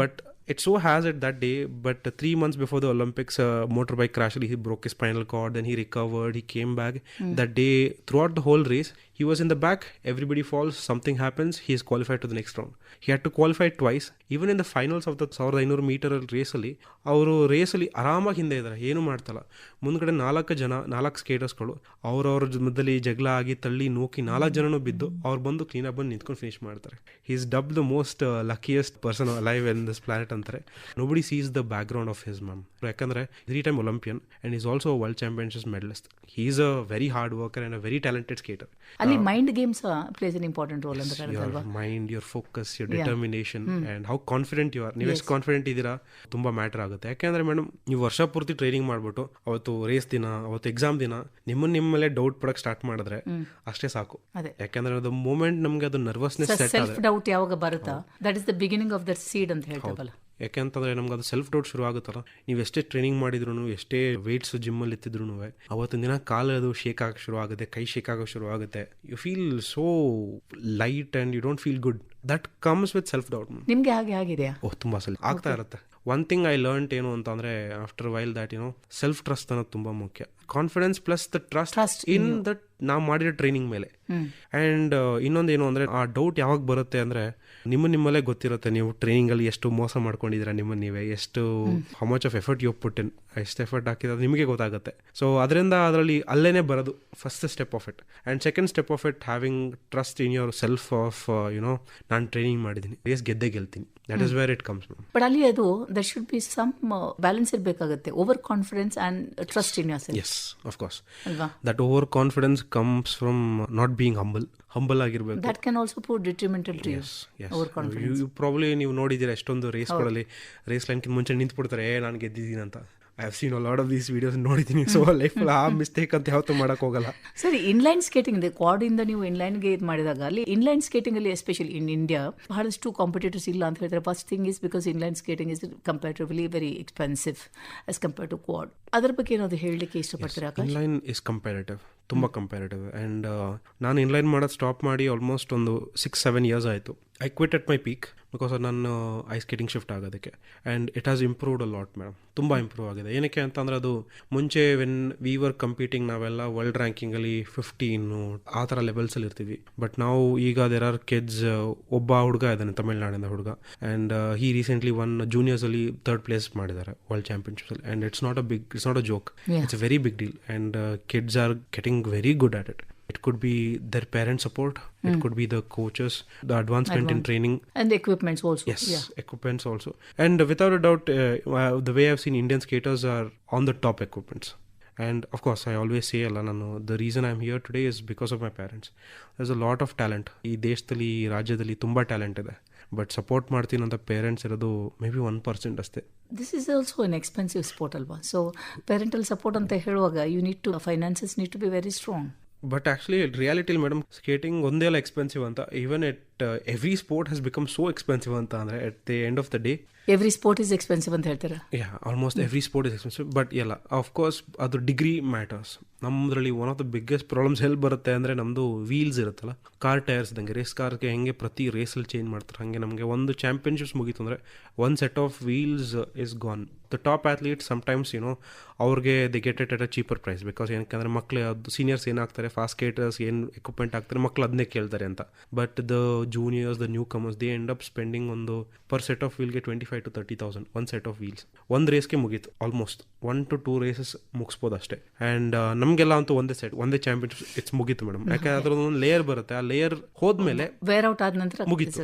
Speaker 2: but it so has it that day but three months before the olympics uh, motorbike crash he broke his spinal cord then he recovered he came back. That day throughout the whole race he was in the back. Everybody falls. Something happens. He is qualified to the next round. He had to qualify twice. Even in the finals of the ಸಾವಿರದ ಐನೂರು ಮೀಟರ್ ರೇಸಲ್ಲಿ ಅವರು ರೇಸಲ್ಲಿ ಆರಾಮಾಗಿ ಹಿಂದೆ ಇದ್ದಾರೆ ಏನು ಮಾಡ್ತಲ್ಲ. ಮುಂದ್ಗಡೆ ನಾಲ್ಕು ಜನ, ನಾಲ್ಕು ಸ್ಕೇಟರ್ಸ್ಗಳು ಅವ್ರವ್ರ ಮಧ್ಯದಲ್ಲಿ ಜಗಳ ಆಗಿ ತಳ್ಳಿ ನೂಕಿ ನಾಲ್ಕು ಜನನೂ ಬಿದ್ದು ಅವ್ರು ಬಂದು ಕ್ಲೀನಾಗಿ ಬಂದು ನಿಂತ್ಕೊಂಡು ಫಿನಿಶ್ ಮಾಡ್ತಾರೆ. Is dubbed the most luckiest person live in this planet ಅಂತಾರೆ. Nobody sees the background of his ma'am ಯಾಕಂದ್ರೆ three time Olympian and is also world championship medallist is a very hard worker and a very talented skater
Speaker 3: ಅಲ್ಲಿ mind games plays an important role ಅಂತ ಕಾಣುತ್ತಲ್ವಾ
Speaker 2: mind your focus your determination and how confident you are. ನೀವು ಎಷ್ಟು ಕಾನ್ಫಿಡೆಂಟ್ ಇದ್ದೀರಾ ತುಂಬಾ ಮ್ಯಾಟರ್ ಆಗುತ್ತೆ. ಯಾಕೆಂದ್ರೆ ಮೇಡಮ್ ನೀವು ವರ್ಷ ಪೂರ್ತಿ ಟ್ರೈನಿಂಗ್ ಮಾಡ್ಬಿಟ್ಟು ಅವತ್ತು ರೇಸ್ ದಿನ ಅವತ್ತು ಎಕ್ಸಾಮ್ ದಿನ ನಿಮ್ಮ ನಿಮ್ಮಲ್ಲೇ ಡೌಟ್ ಪಡಕ್ ಸ್ಟಾರ್ಟ್ ಮಾಡಿದ್ರೆ ಅಷ್ಟೇ ಸಾಕು. ಯಾಕಂದ್ರೆ ಅದು ಮೂಮೆಂಟ್ ನಮ್ಗೆ ಅದು ನರ್ವಸ್ನೆಸ್
Speaker 3: ಸೆಲ್ಫ್ ಡೌಟ್ ಯಾವಾಗ ಬರುತ್ತಾ? That is the beginning of that seed ಅಂತ ಹೇಳ್ತೇವಲ್ಲ.
Speaker 2: ಯಾಕೆಂತಂದ್ರೆ ನಮ್ಗೆ ಅದು ಸೆಲ್ಫ್ ಡೌಟ್ ಶುರು ಆಗುತ್ತಲ್ಲ ನೀವು ಎಷ್ಟೇ ಟ್ರೈನಿಂಗ್ ಮಾಡಿದ್ರು ಎಷ್ಟೇ ವೇಟ್ಸ್ ಜಿಮ್ಮಲ್ಲಿ ಎತ್ತಿದ್ರು ಅವತ್ತಿನ ದಿನ ಕಾಲು ಅದು ಶೇಕ್ ಆಗಕ್ಕೆ ಶುರು ಆಗುತ್ತೆ ಕೈ ಶೇಕ್ ಆಗಕ್ಕೆ ಶುರು ಆಗುತ್ತೆ you feel so light and you don't feel good that comes with self doubt
Speaker 3: ನಿಮ್ಗೆ ಹಾಗೆ ಆಗಿದೆಯಾ?
Speaker 2: ಓಹ್ ತುಂಬಾ ಸಲ ಆಗ್ತಾ ಇರುತ್ತೆ. ಒನ್ ಥಿಂಗ್ ಐ ಲರ್ನ್ ಏನು ಅಂತಂದ್ರೆ ಆಫ್ಟರ್ ವೈಲ್ ದ್ಯಾಟ್ ಏನೋ ಸೆಲ್ಫ್ ಟ್ರಸ್ಟ್ ಅನ್ನೋದು ತುಂಬಾ ಮುಖ್ಯ. Confidence plus the
Speaker 3: trust
Speaker 2: in that ನಾವು ಮಾಡಿರೋ ಟ್ರೈನಿಂಗ್ ಮೇಲೆ. ಆ್ಯಂಡ್ ಇನ್ನೊಂದು ಏನು ಅಂದರೆ ಆ ಡೌಟ್ ಯಾವಾಗ ಬರುತ್ತೆ ಅಂದರೆ ನಿಮ್ಮ ನಿಮ್ಮಲ್ಲೇ ಗೊತ್ತಿರುತ್ತೆ ನೀವು ಟ್ರೈನಿಂಗಲ್ಲಿ ಎಷ್ಟು ಮೋಸ ಮಾಡ್ಕೊಂಡಿದ್ದೀರಾ ನಿಮ್ಮ ನೀವೇ ಎಷ್ಟು how much of effort you put in ಎಷ್ಟು ಎಫರ್ಟ್ ಹಾಕಿದ್ರೆ ನಿಮಗೆ ಗೊತ್ತಾಗುತ್ತೆ. ಸೊ ಅದರಿಂದ ಅದರಲ್ಲಿ ಅಲ್ಲೇ ಬರೋದು first step of it and second step of it having trust in yourself of you know ನಾನು ಟ್ರೈನಿಂಗ್ ಮಾಡಿದ್ದೀನಿ. ಎಸ್ ಗೆದ್ದೆ ಗೆಲ್ತೀನಿ. That is where it comes
Speaker 3: but ಅಲ್ಲಿ ಅದು there should be some balance ಇರಬೇಕಾಗುತ್ತೆ. Overconfidence and trust in yourself
Speaker 2: yes of course
Speaker 3: ಅಲ್ವಾ
Speaker 2: that overconfidence comes from not being humble humble ಆಗಿರ್ಬೇಕು
Speaker 3: that can also prove detrimental to us overconfidence
Speaker 2: you probably ನೀವು ನೋಡಿದ್ದೀರಾ ಎಷ್ಟೊಂದು ರೇಸ್ಗಳಲ್ಲಿ ರೇಸ್ ಲೈನ್ಕಿಂತ ಮುಂಚೆ ನಿಂತ್ಬಿಡ್ತಾರೆ ಏ ನಾನು ಗೆದ್ದಿದ್ದೀನಿ ಅಂತ. I have seen lot of these videos ನೋಡಿದ್ದೀನಿ. ಸೊ ಲೈಫ್ ಆ ಮಿಸ್ಟೇಕ್ ಅಂತ ಯಾವತ್ತೂ ಮಾಡಕ್ ಹೋಗಲ್ಲ.
Speaker 3: ಸರಿ ಇನ್ಲೈನ್ ಸ್ಕೇಟಿಂಗ್ ಇದೆ ಕ್ವಾಡ್ ಇಂದ ನೀವು ಇನ್ಲೈನ್ಗೆ ಇದು ಮಾಡಿದಾಗ ಅಲ್ಲಿ ಇನ್ಲೈನ್ ಸ್ಕೇಟಿಂಗ್ ಅಲ್ಲಿ ಎಸ್ಪೆಷಲಿ ಇನ್ ಇಂಡಿಯಾ ಬಹಳಷ್ಟು ಕಾಂಪಿಟೇಟರ್ಸ್ ಇಲ್ಲ ಅಂತ ಹೇಳ್ತಾರೆ. First thing is because inline skating is comparatively very expensive as compare to quad ಅದ್ರ ಬಗ್ಗೆ ಏನಾದ್ರು ಹೇಳಲಿಕ್ಕೆ ಇಷ್ಟಪಡ್ತೀರಾ
Speaker 2: ಇನ್ಲೈನ್ ಇಸ್ ಕಂಪೇರಿಟಿವ್ ತುಂಬ ಕಂಪೇರಿಟಿವ್ ಆ್ಯಂಡ್ ನಾನು ಇನ್ಲೈನ್ ಮಾಡೋದು ಸ್ಟಾಪ್ ಮಾಡಿ ಆಲ್ಮೋಸ್ಟ್ ಒಂದು ಸಿಕ್ಸ್ ಸೆವೆನ್ ಇಯರ್ಸ್ ಆಯಿತು. I quit at my peak because ನಾನು ಐಸ್ ಸ್ಕೇಟಿಂಗ್ ಶಿಫ್ಟ್ ಆಗೋದಕ್ಕೆ. And it has improved a lot madam ತುಂಬ ಇಂಪ್ರೂವ್ ಆಗಿದೆ. ಏನಕ್ಕೆ ಅಂತಂದ್ರೆ ಅದು ಮುಂಚೆ ವೆನ್ ವಿ ವರ್ ಕಂಪೀಟಿಂಗ್ ನಾವೆಲ್ಲ ವರ್ಲ್ಡ್ ರ್ಯಾಂಕಿಂಗಲ್ಲಿ ಫಿಫ್ಟೀನು ಆ ಥರ ಲೆವೆಲ್ಸಲ್ಲಿ ಇರ್ತೀವಿ ಬಟ್ ನಾವು ಈಗ ದೇರ್ ಆರ್ ಕಿಡ್ಸ್ ಒಬ್ಬ ಹುಡುಗ ಇದ್ದಾನೆ ತಮಿಳ್ನಾಡಿನ ಹುಡುಗ. ಆ್ಯಂಡ್ ಹಿ ರೀಸೆಂಟ್ಲಿ ಒನ್ ಜೂನಿಯರ್ಸಲ್ಲಿ ಥರ್ಡ್ ಪ್ಲೇಸ್ ಮಾಡಿದ್ದಾರೆ world ಚಾಂಪಿಯನ್ಶಿಪ್ಸಲ್ಲಿ and it's not a big it's not a joke it's a very big deal and kids are getting very good at it It could be their parent support it could be the coaches the advancement in training
Speaker 3: and equipments also
Speaker 2: Yes, equipments also. And without a doubt, uh, uh, the way I've seen Indian skaters are on the top equipments. And of course, I always say, ಅಲ್ಲ ನಾನು the reason I'm here today is because of my parents. There's a lot of talent. ಈ ದೇಶದಲ್ಲಿ ಈ ರಾಜ್ಯದಲ್ಲಿ ತುಂಬ ಟ್ಯಾಲೆಂಟ್ ಇದೆ ಬಟ್ ಸಪೋರ್ಟ್ ಮಾಡ್ತೀನಿ ಅಂತ ಪೇರೆಂಟ್ಸ್ ಇರೋದು ಮೇ ಬಿ ಒನ್ ಪರ್ಸೆಂಟ್ ಅಷ್ಟೇ
Speaker 3: this is also an expensive sport ಅಲ್ವಾ ಸೊ ಪೇರೆಂಟಲ್ ಸಪೋರ್ಟ್ ಅಂತ ಹೇಳುವಾಗ you need to finances need to be very strong
Speaker 2: but actually ರಿಯಾಲಿಟಿಲಿ madam skating ಒಂದೇ ಎಲ್ಲ ಎಕ್ಸ್ಪೆನ್ಸಿವ್ ಅಂತ. Even at every sport has become so expensive ಅಂತ ಅಂದರೆ at the end of the day
Speaker 3: every sport is expensive ಅಂತ ಹೇಳ್ತಾರೆ?
Speaker 2: Yeah almost every sport is expensive but ಎಲ್ಲ ಆಫ್ಕೋರ್ಸ್ ಅದು ಡಿಗ್ರಿ ಮ್ಯಾಟರ್ಸ್ ನಮ್ಮದ್ರಲ್ಲಿ one of the biggest problems ಎಲ್ಲಿ ಬರುತ್ತೆ ಅಂದರೆ ನಮ್ಮದು ವೀಲ್ಸ್ ಇರುತ್ತಲ್ಲ. ಕಾರ್ ಟೈರ್ಸ್ ಇದ್ದಂಗೆ ರೇಸ್ ಕಾರ್ಗೆ ಹೆಂಗೆ ಪ್ರತಿ ರೇಸಲ್ಲಿ ಚೇಂಜ್ ಮಾಡ್ತಾರೆ. ಹಂಗೆ ನಮಗೆ ಒಂದು ಚಾಂಪಿಯನ್ಶಿಪ್ಸ್ ಮುಗೀತು ಅಂದರೆ one set of wheels is gone the top athlete sometimes ಏನೋ ಅವ್ರಿಗೆ they get it at a cheaper price because ಏನಕ್ಕೆ ಮಕ್ಕಳು ಅದು ಸೀನಿಯರ್ಸ್ ಏನಾಗ್ತಾರೆ ಫಾಸ್ಟ್ ಸ್ಕೇಟರ್ಸ್ ಏನು ಎಕ್ವಿಪ್ಮೆಂಟ್ ಆಗ್ತಾರೆ ಮಕ್ಳು ಅದನ್ನೇ ಕೇಳ್ತಾರೆ ಅಂತ. But the juniors the newcomers they end up spending ಒಂದು per set of ವೀಲ್ಗೆ twenty five to thirty thousand one set of wheels ಒಂದು ರೇಸ್ಗೆ ಮುಗೀತು almost one to two races ಮುಗಿಸ್ಬೋದು ಅಷ್ಟೇ. ಆ್ಯಂಡ್ ನಮಗೆಲ್ಲ ಅಂತೂ ಒಂದೇ ಸೆಟ್ ಒಂದೇ ಚಾಂಪಿಯನ್ಶಿಪ್ ಇಟ್ಸ್ ಮುಗೀತು ಮೇಡಮ್ ಯಾಕೆ ಅದ್ರ ಒಂದು ಲೇಯರ್ ಬರುತ್ತೆ ಆ ಲೇಯರ್ ಹೋದ್ಮೇಲೆ
Speaker 3: ವೇರ್ ಔಟ್ ಆದ ನಂತರ
Speaker 2: ಮುಗೀತು.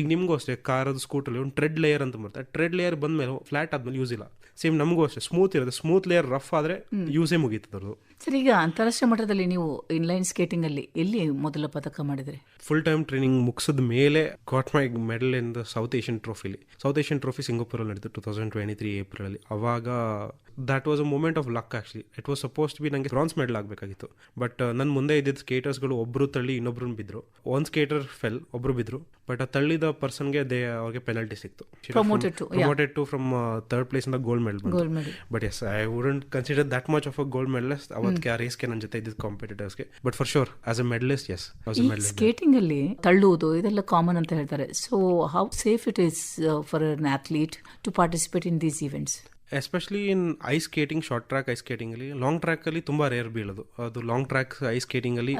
Speaker 2: ಈಗ ನಿಮಗೂ ಅಷ್ಟೇ ಕಾರದ ಸ್ಕೂಟರ್ ಒಂದು ಟ್ರೆಡ್ ಲೇಯರ್ ಅಂತ ಬರುತ್ತೆ. ಟ್ರೆಡ್ ಲೇಯರ್ ಬಂದ್ಮೇಲೆ ಫ್ಲಾಟ್ ಆದ್ಮೇಲೆ ಯೂಸ್ ಇಲ್ಲ. ಸೇಮ್ ನಮಗೂ ಅಷ್ಟೇ ಸ್ಮೂತ್ ಇರುತ್ತೆ. ಸ್ಮೂತ್ ಲೇಯರ್ ರಫ್ ಆದರೆ ಯೂಸೇ ಮುಗೀತು ಅದ್ರದ್ದು.
Speaker 3: ಸರ್ ಈಗ ಅಂತಾರಾಷ್ಟ್ರೀಯ ಮಟ್ಟದಲ್ಲಿ ನೀವು ಇನ್ಲೈನ್ ಸ್ಕೇಟಿಂಗ್ ಅಲ್ಲಿ ಎಲ್ಲಿ ಮೊದಲ ಪದಕ ಮಾಡಿದ್ರಿ?
Speaker 2: ಫುಲ್ ಟೈಮ್ ಟ್ರೈನಿಂಗ್ ಮುಗಿಸಿದ ಮೇಲೆ got my medal in the South Asian ಟ್ರೋಫಿಲಿ South Asian trophy ಸಿಂಗಾಪುರಲ್ಲಿ ನಡೆದು ಟೂ ತೌಸಂಡ್ ಟ್ವೆಂಟಿ ತ್ರೀ ಏಪ್ರಿಲಲ್ಲಿ. ಅವಾಗ that was a moment of luck actually it was suppose be ನನಗೆ ಬ್ರಾನ್ಸ್ ಮೆಡಲ್ ಆಗಬೇಕಾಗಿತ್ತು. ಬಟ್ ನನ್ನ ಮುಂದೆ ಇದ್ದಿದ್ದ ಸ್ಕೇಟರ್ಸ್ಗಳು ಒಬ್ಬರು ತಳ್ಳಿ ಇನ್ನೊಬ್ರು ಬಿದ್ದರು ಒಂದು ಸ್ಕೇಟರ್ ಫೆಲ್ ಒಬ್ಬರು ಬಿದ್ದರು ಬಟ್ ಆ ತಳ್ಳಿದ ಪರ್ಸನ್ಗೆ ದೇ ಅವ್ರಿಗೆ ಪೆನಲ್ಟಿ ಸಿಕ್ತು.
Speaker 3: Promoted to
Speaker 2: from third place ಇಂದ
Speaker 3: gold medal
Speaker 2: but as I wouldn't consider that much of a gold medalist ಅವತ್ತಿಗೆ ಆ ರೇಸ್ಗೆ ನನ್ನ ಜೊತೆ ಇದ್ದಿದ್ದ ಕಾಂಪಿಟೇಟರ್ಸ್ಗೆ but for sure as
Speaker 3: a
Speaker 2: medalist as
Speaker 3: skating ಅಲ್ಲಿ ತಳ್ಳುವುದು ಇದೆಲ್ಲ ಕಾಮನ್ ಅಂತ ಹೇಳ್ತಾರೆ. So how safe it is for an athlete to participate in these events
Speaker 2: especially in ice skating short track ice skating ಅಲ್ಲಿ ಲಾಂಗ್ ಟ್ರ್ಯಾಕ್ ಅಲ್ಲಿ ತುಂಬಾ ರೇರ್ ಬೀಳೋದು. ಅದು ಲಾಂಗ್ ಟ್ರ್ಯಾಕ್ ಐಸ್ ಸ್ಕೇಟಿಂಗ್ ಅಲ್ಲಿ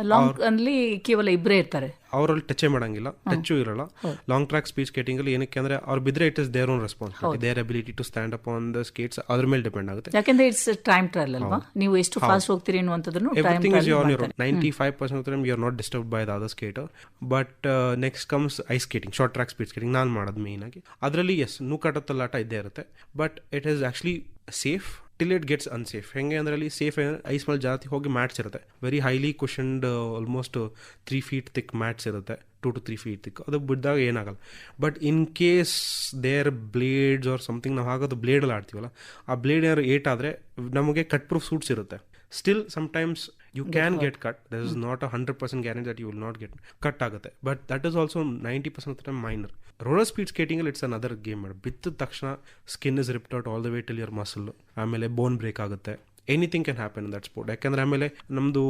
Speaker 3: ಕೇವಲ ಇಬ್ಬರೇ ಇರ್ತಾರೆ.
Speaker 2: ಅವರಲ್ಲಿ ಟಚ್ ಮಾಡಂಗಿಲ್ಲ ಟಚ್ಚು ಇರಲ್ಲ. ಲಾಂಗ್ ಟ್ರ್ಯಾಕ್ ಸ್ಪೀಡ್ ಸ್ಕೇಟಿಂಗ್ ಅಲ್ಲಿ ಏನಕ್ಕೆ ಅಂದ್ರೆ ಅವ್ರು ಬಿದ್ರೆ it is their own responsibility their ability to stand up on the skates ಅದ್ರ ಮೇಲೆ ಡಿಪೆಂಡ್ ಆಗುತ್ತೆ.
Speaker 3: ಯಾಕಂದ್ರೆ ಇಟ್ಸ್ ಟೈಮ್ ಟ್ರಯಲ್ ಅಲ್ವಾ? ನೀವು ಎಷ್ಟು ಫಾಸ್ಟ್ ಹೋಗ್ತೀರಿ ಅನ್ನುವಂಥದ್ದನ್ನು
Speaker 2: everything is your your ninety five percent time you are not disturb by the other skater but next comes ice skating short track speed skating ನಾನು ಮಾಡೋದು ಮೇನ್ ಆಗಿ. ಅದರಲ್ಲಿ ಎಸ್ ನೂಕಾಟ ತಲ್ಲಾಟ ಇದ್ದೇ ಇರುತ್ತೆ. But it is actually safe till it gets unsafe ಹೆಂಗೆ ಅಂದ್ರೆ ಅಲ್ಲಿ ಸೇಫ್ ಐಸ್ ಮೇಲೆ ಜಾಸ್ತಿ ಹೋಗಿ ಮ್ಯಾಟ್ಸ್ ಇರುತ್ತೆ. Very highly cushioned almost three feet thick mats ಇರುತ್ತೆ. Two two three feet thick ಅದು ಬಿದ್ದಾಗ ಏನಾಗಲ್ಲ. But in case their blades or something ನಾವು ಹಾಕೋದು ಬ್ಲೇಡಲ್ಲಿ ಆಡ್ತೀವಲ್ಲ, ಆ ಬ್ಲೇಡ್ ಏನಾದ್ರು ಏಟ್ ಆದರೆ ನಮಗೆ ಕಟ್ ಪ್ರೂಫ್ ಸೂಟ್ಸ್ ಇರುತ್ತೆ. Still sometimes you can get cut there is not a hundred percent guarantee that you will not get cut ಆಗುತ್ತೆ. But that is also ninety percent time minor roller speed ಸ್ಕೇಟಿಂಗಲ್ಲಿ it's an other game ಮಾಡಿ ಬಿತ್ತ ತಕ್ಷಣ skin is ripped out all the way till your muscle ಆಮೇಲೆ ಬೋನ್ ಬ್ರೇಕ್ ಆಗುತ್ತೆ. Anything can happen in that sport ಯಾಕಂದ್ರೆ ಆಮೇಲೆ ನಮ್ದು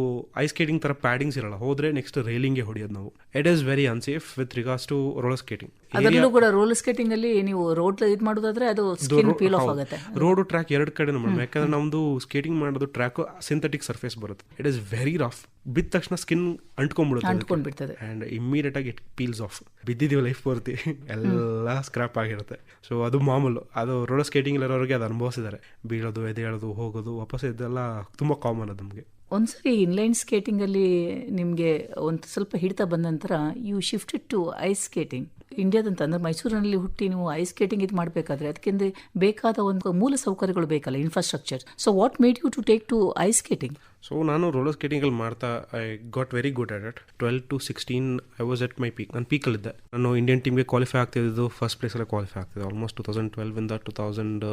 Speaker 2: ಐಸ್ ಸ್ಕೇಟಿಂಗ್ ತರ ಪ್ಯಾಡಿಂಗ್ಸ್ ಇರಲ್ಲ. ಹೋದ್ರೆ ನೆಕ್ಸ್ಟ್ ರೈಲಿಂಗ್ಗೆ ಹೊಡಿಯೋದು ನಾವು. It is very unsafe with regards to roller skating
Speaker 3: ಅದರಲ್ಲೂ ಕೂಡ ರೋಲ್ ಸ್ಕೇಟಿಂಗ್ ಅಲ್ಲಿ ನೀವು ರೋಡ್ ಇದು ಮಾಡೋದಾದ್ರೆ ಅದು ಸ್ಕಿನ್ ಪೀಲ್ ಆಫ್ ಆಗುತ್ತೆ.
Speaker 2: ರೋಡ್ ಟ್ರ್ಯಾಕ್ ಎರಡು ಕಡೆ ಮಾಡಬೇಕು. ಯಾಕಂದ್ರೆ ನಮ್ದು ಸ್ಕೇಟಿಂಗ್ ಮಾಡೋದು ಟ್ರ್ಯಾಕ್ ಸಿಂಥೆಟಿಕ್ ಸರ್ಫೇಸ್ ಬರುತ್ತೆ. ಇಟ್ ಇಸ್ ವೆರಿ ರಫ್ ಬಿದ್ದ ತಕ್ಷಣ ಸ್ಕಿನ್ ಅಂಟ್ಕೊಂಡ್ಬಿಡುತ್ತೆ
Speaker 3: ಅಂಟ್ಕೊಂಡ್ಬಿಡ್ತದೆ.
Speaker 2: ಅಂಡ್ ಇಮ್ಮಿಡಿಯೇಟ್ ಆಗಿ ಇಟ್ ಪೀಲ್ಸ್ ಆಫ್ ಬಿದ್ದಿದೀವಿ ಲೈಫ್ ಪೂರ್ತಿ. ಎಲ್ಲ ಸ್ಕ್ರಾಪ್ ಆಗಿರುತ್ತೆ. ಸೊ ಅದು ಮಾಮೂಲು. ಅದು ರೋಲರ್ ಸ್ಕೇಟಿಂಗ್ ಇರೋರಿಗೆ ಅದು ಅನುಭವಿಸಿದ್ದಾರೆ. ಬೀಳೋದು ಎದೇಳೋದು ಹೋಗೋದು ವಾಪಸ್ ಇದೆಲ್ಲ ತುಂಬ ಕಾಮನ್ ಅದು ನಮಗೆ.
Speaker 3: ಒಂದ್ಸರಿ ಇನ್ಲೈನ್ ಸ್ಕೇಟಿಂಗ್ ಅಲ್ಲಿ ನಿಮಗೆ ಒಂದು ಸ್ವಲ್ಪ ಹಿಡಿತ ಬಂದ ನಂತರ you shifted to ice skating ಇಂಡಿಯಾದಂತ ಅಂದ್ರೆ ಮೈಸೂರಿನಲ್ಲಿ ಹುಟ್ಟಿ ನೀವು ಐಸ್ ಸ್ಕೇಟಿಂಗ್ ಇದು ಮಾಡಬೇಕಾದ್ರೆ ಅದಕ್ಕಿಂತ ಬೇಕಾದ ಒಂದು ಮೂಲ ಸೌಕರ್ಯಗಳು ಬೇಕಲ್ಲ infrastructure so what made you to take to ice skating
Speaker 2: so ನಾನು ರೋಲರ್ ಸ್ಕೇಟಿಂಗಲ್ಲಿ ಮಾಡ್ತಾ I got very good at it twelve to sixteen I was at my peak ನಾನು ಪೀಕಲ್ಲಿದ್ದೆ ನಾನು ಇಂಡಿಯನ್ ಟೀಮ್ಗೆ ಕ್ವಾಲಿಫೈ ಆಗ್ತಿದ್ದು ಫಸ್ಟ್ ಪ್ಲೇಸಲ್ಲಿ ಕ್ವಾಲಿಫೈ ಆಗ್ತಿದೆ ಆಲ್ಮೋಸ್ಟ್ ಟು ತೌಸಂಡ್ ಟ್ವೆಲ್ವಿಂದ ಟು ತೌಸಂಡ್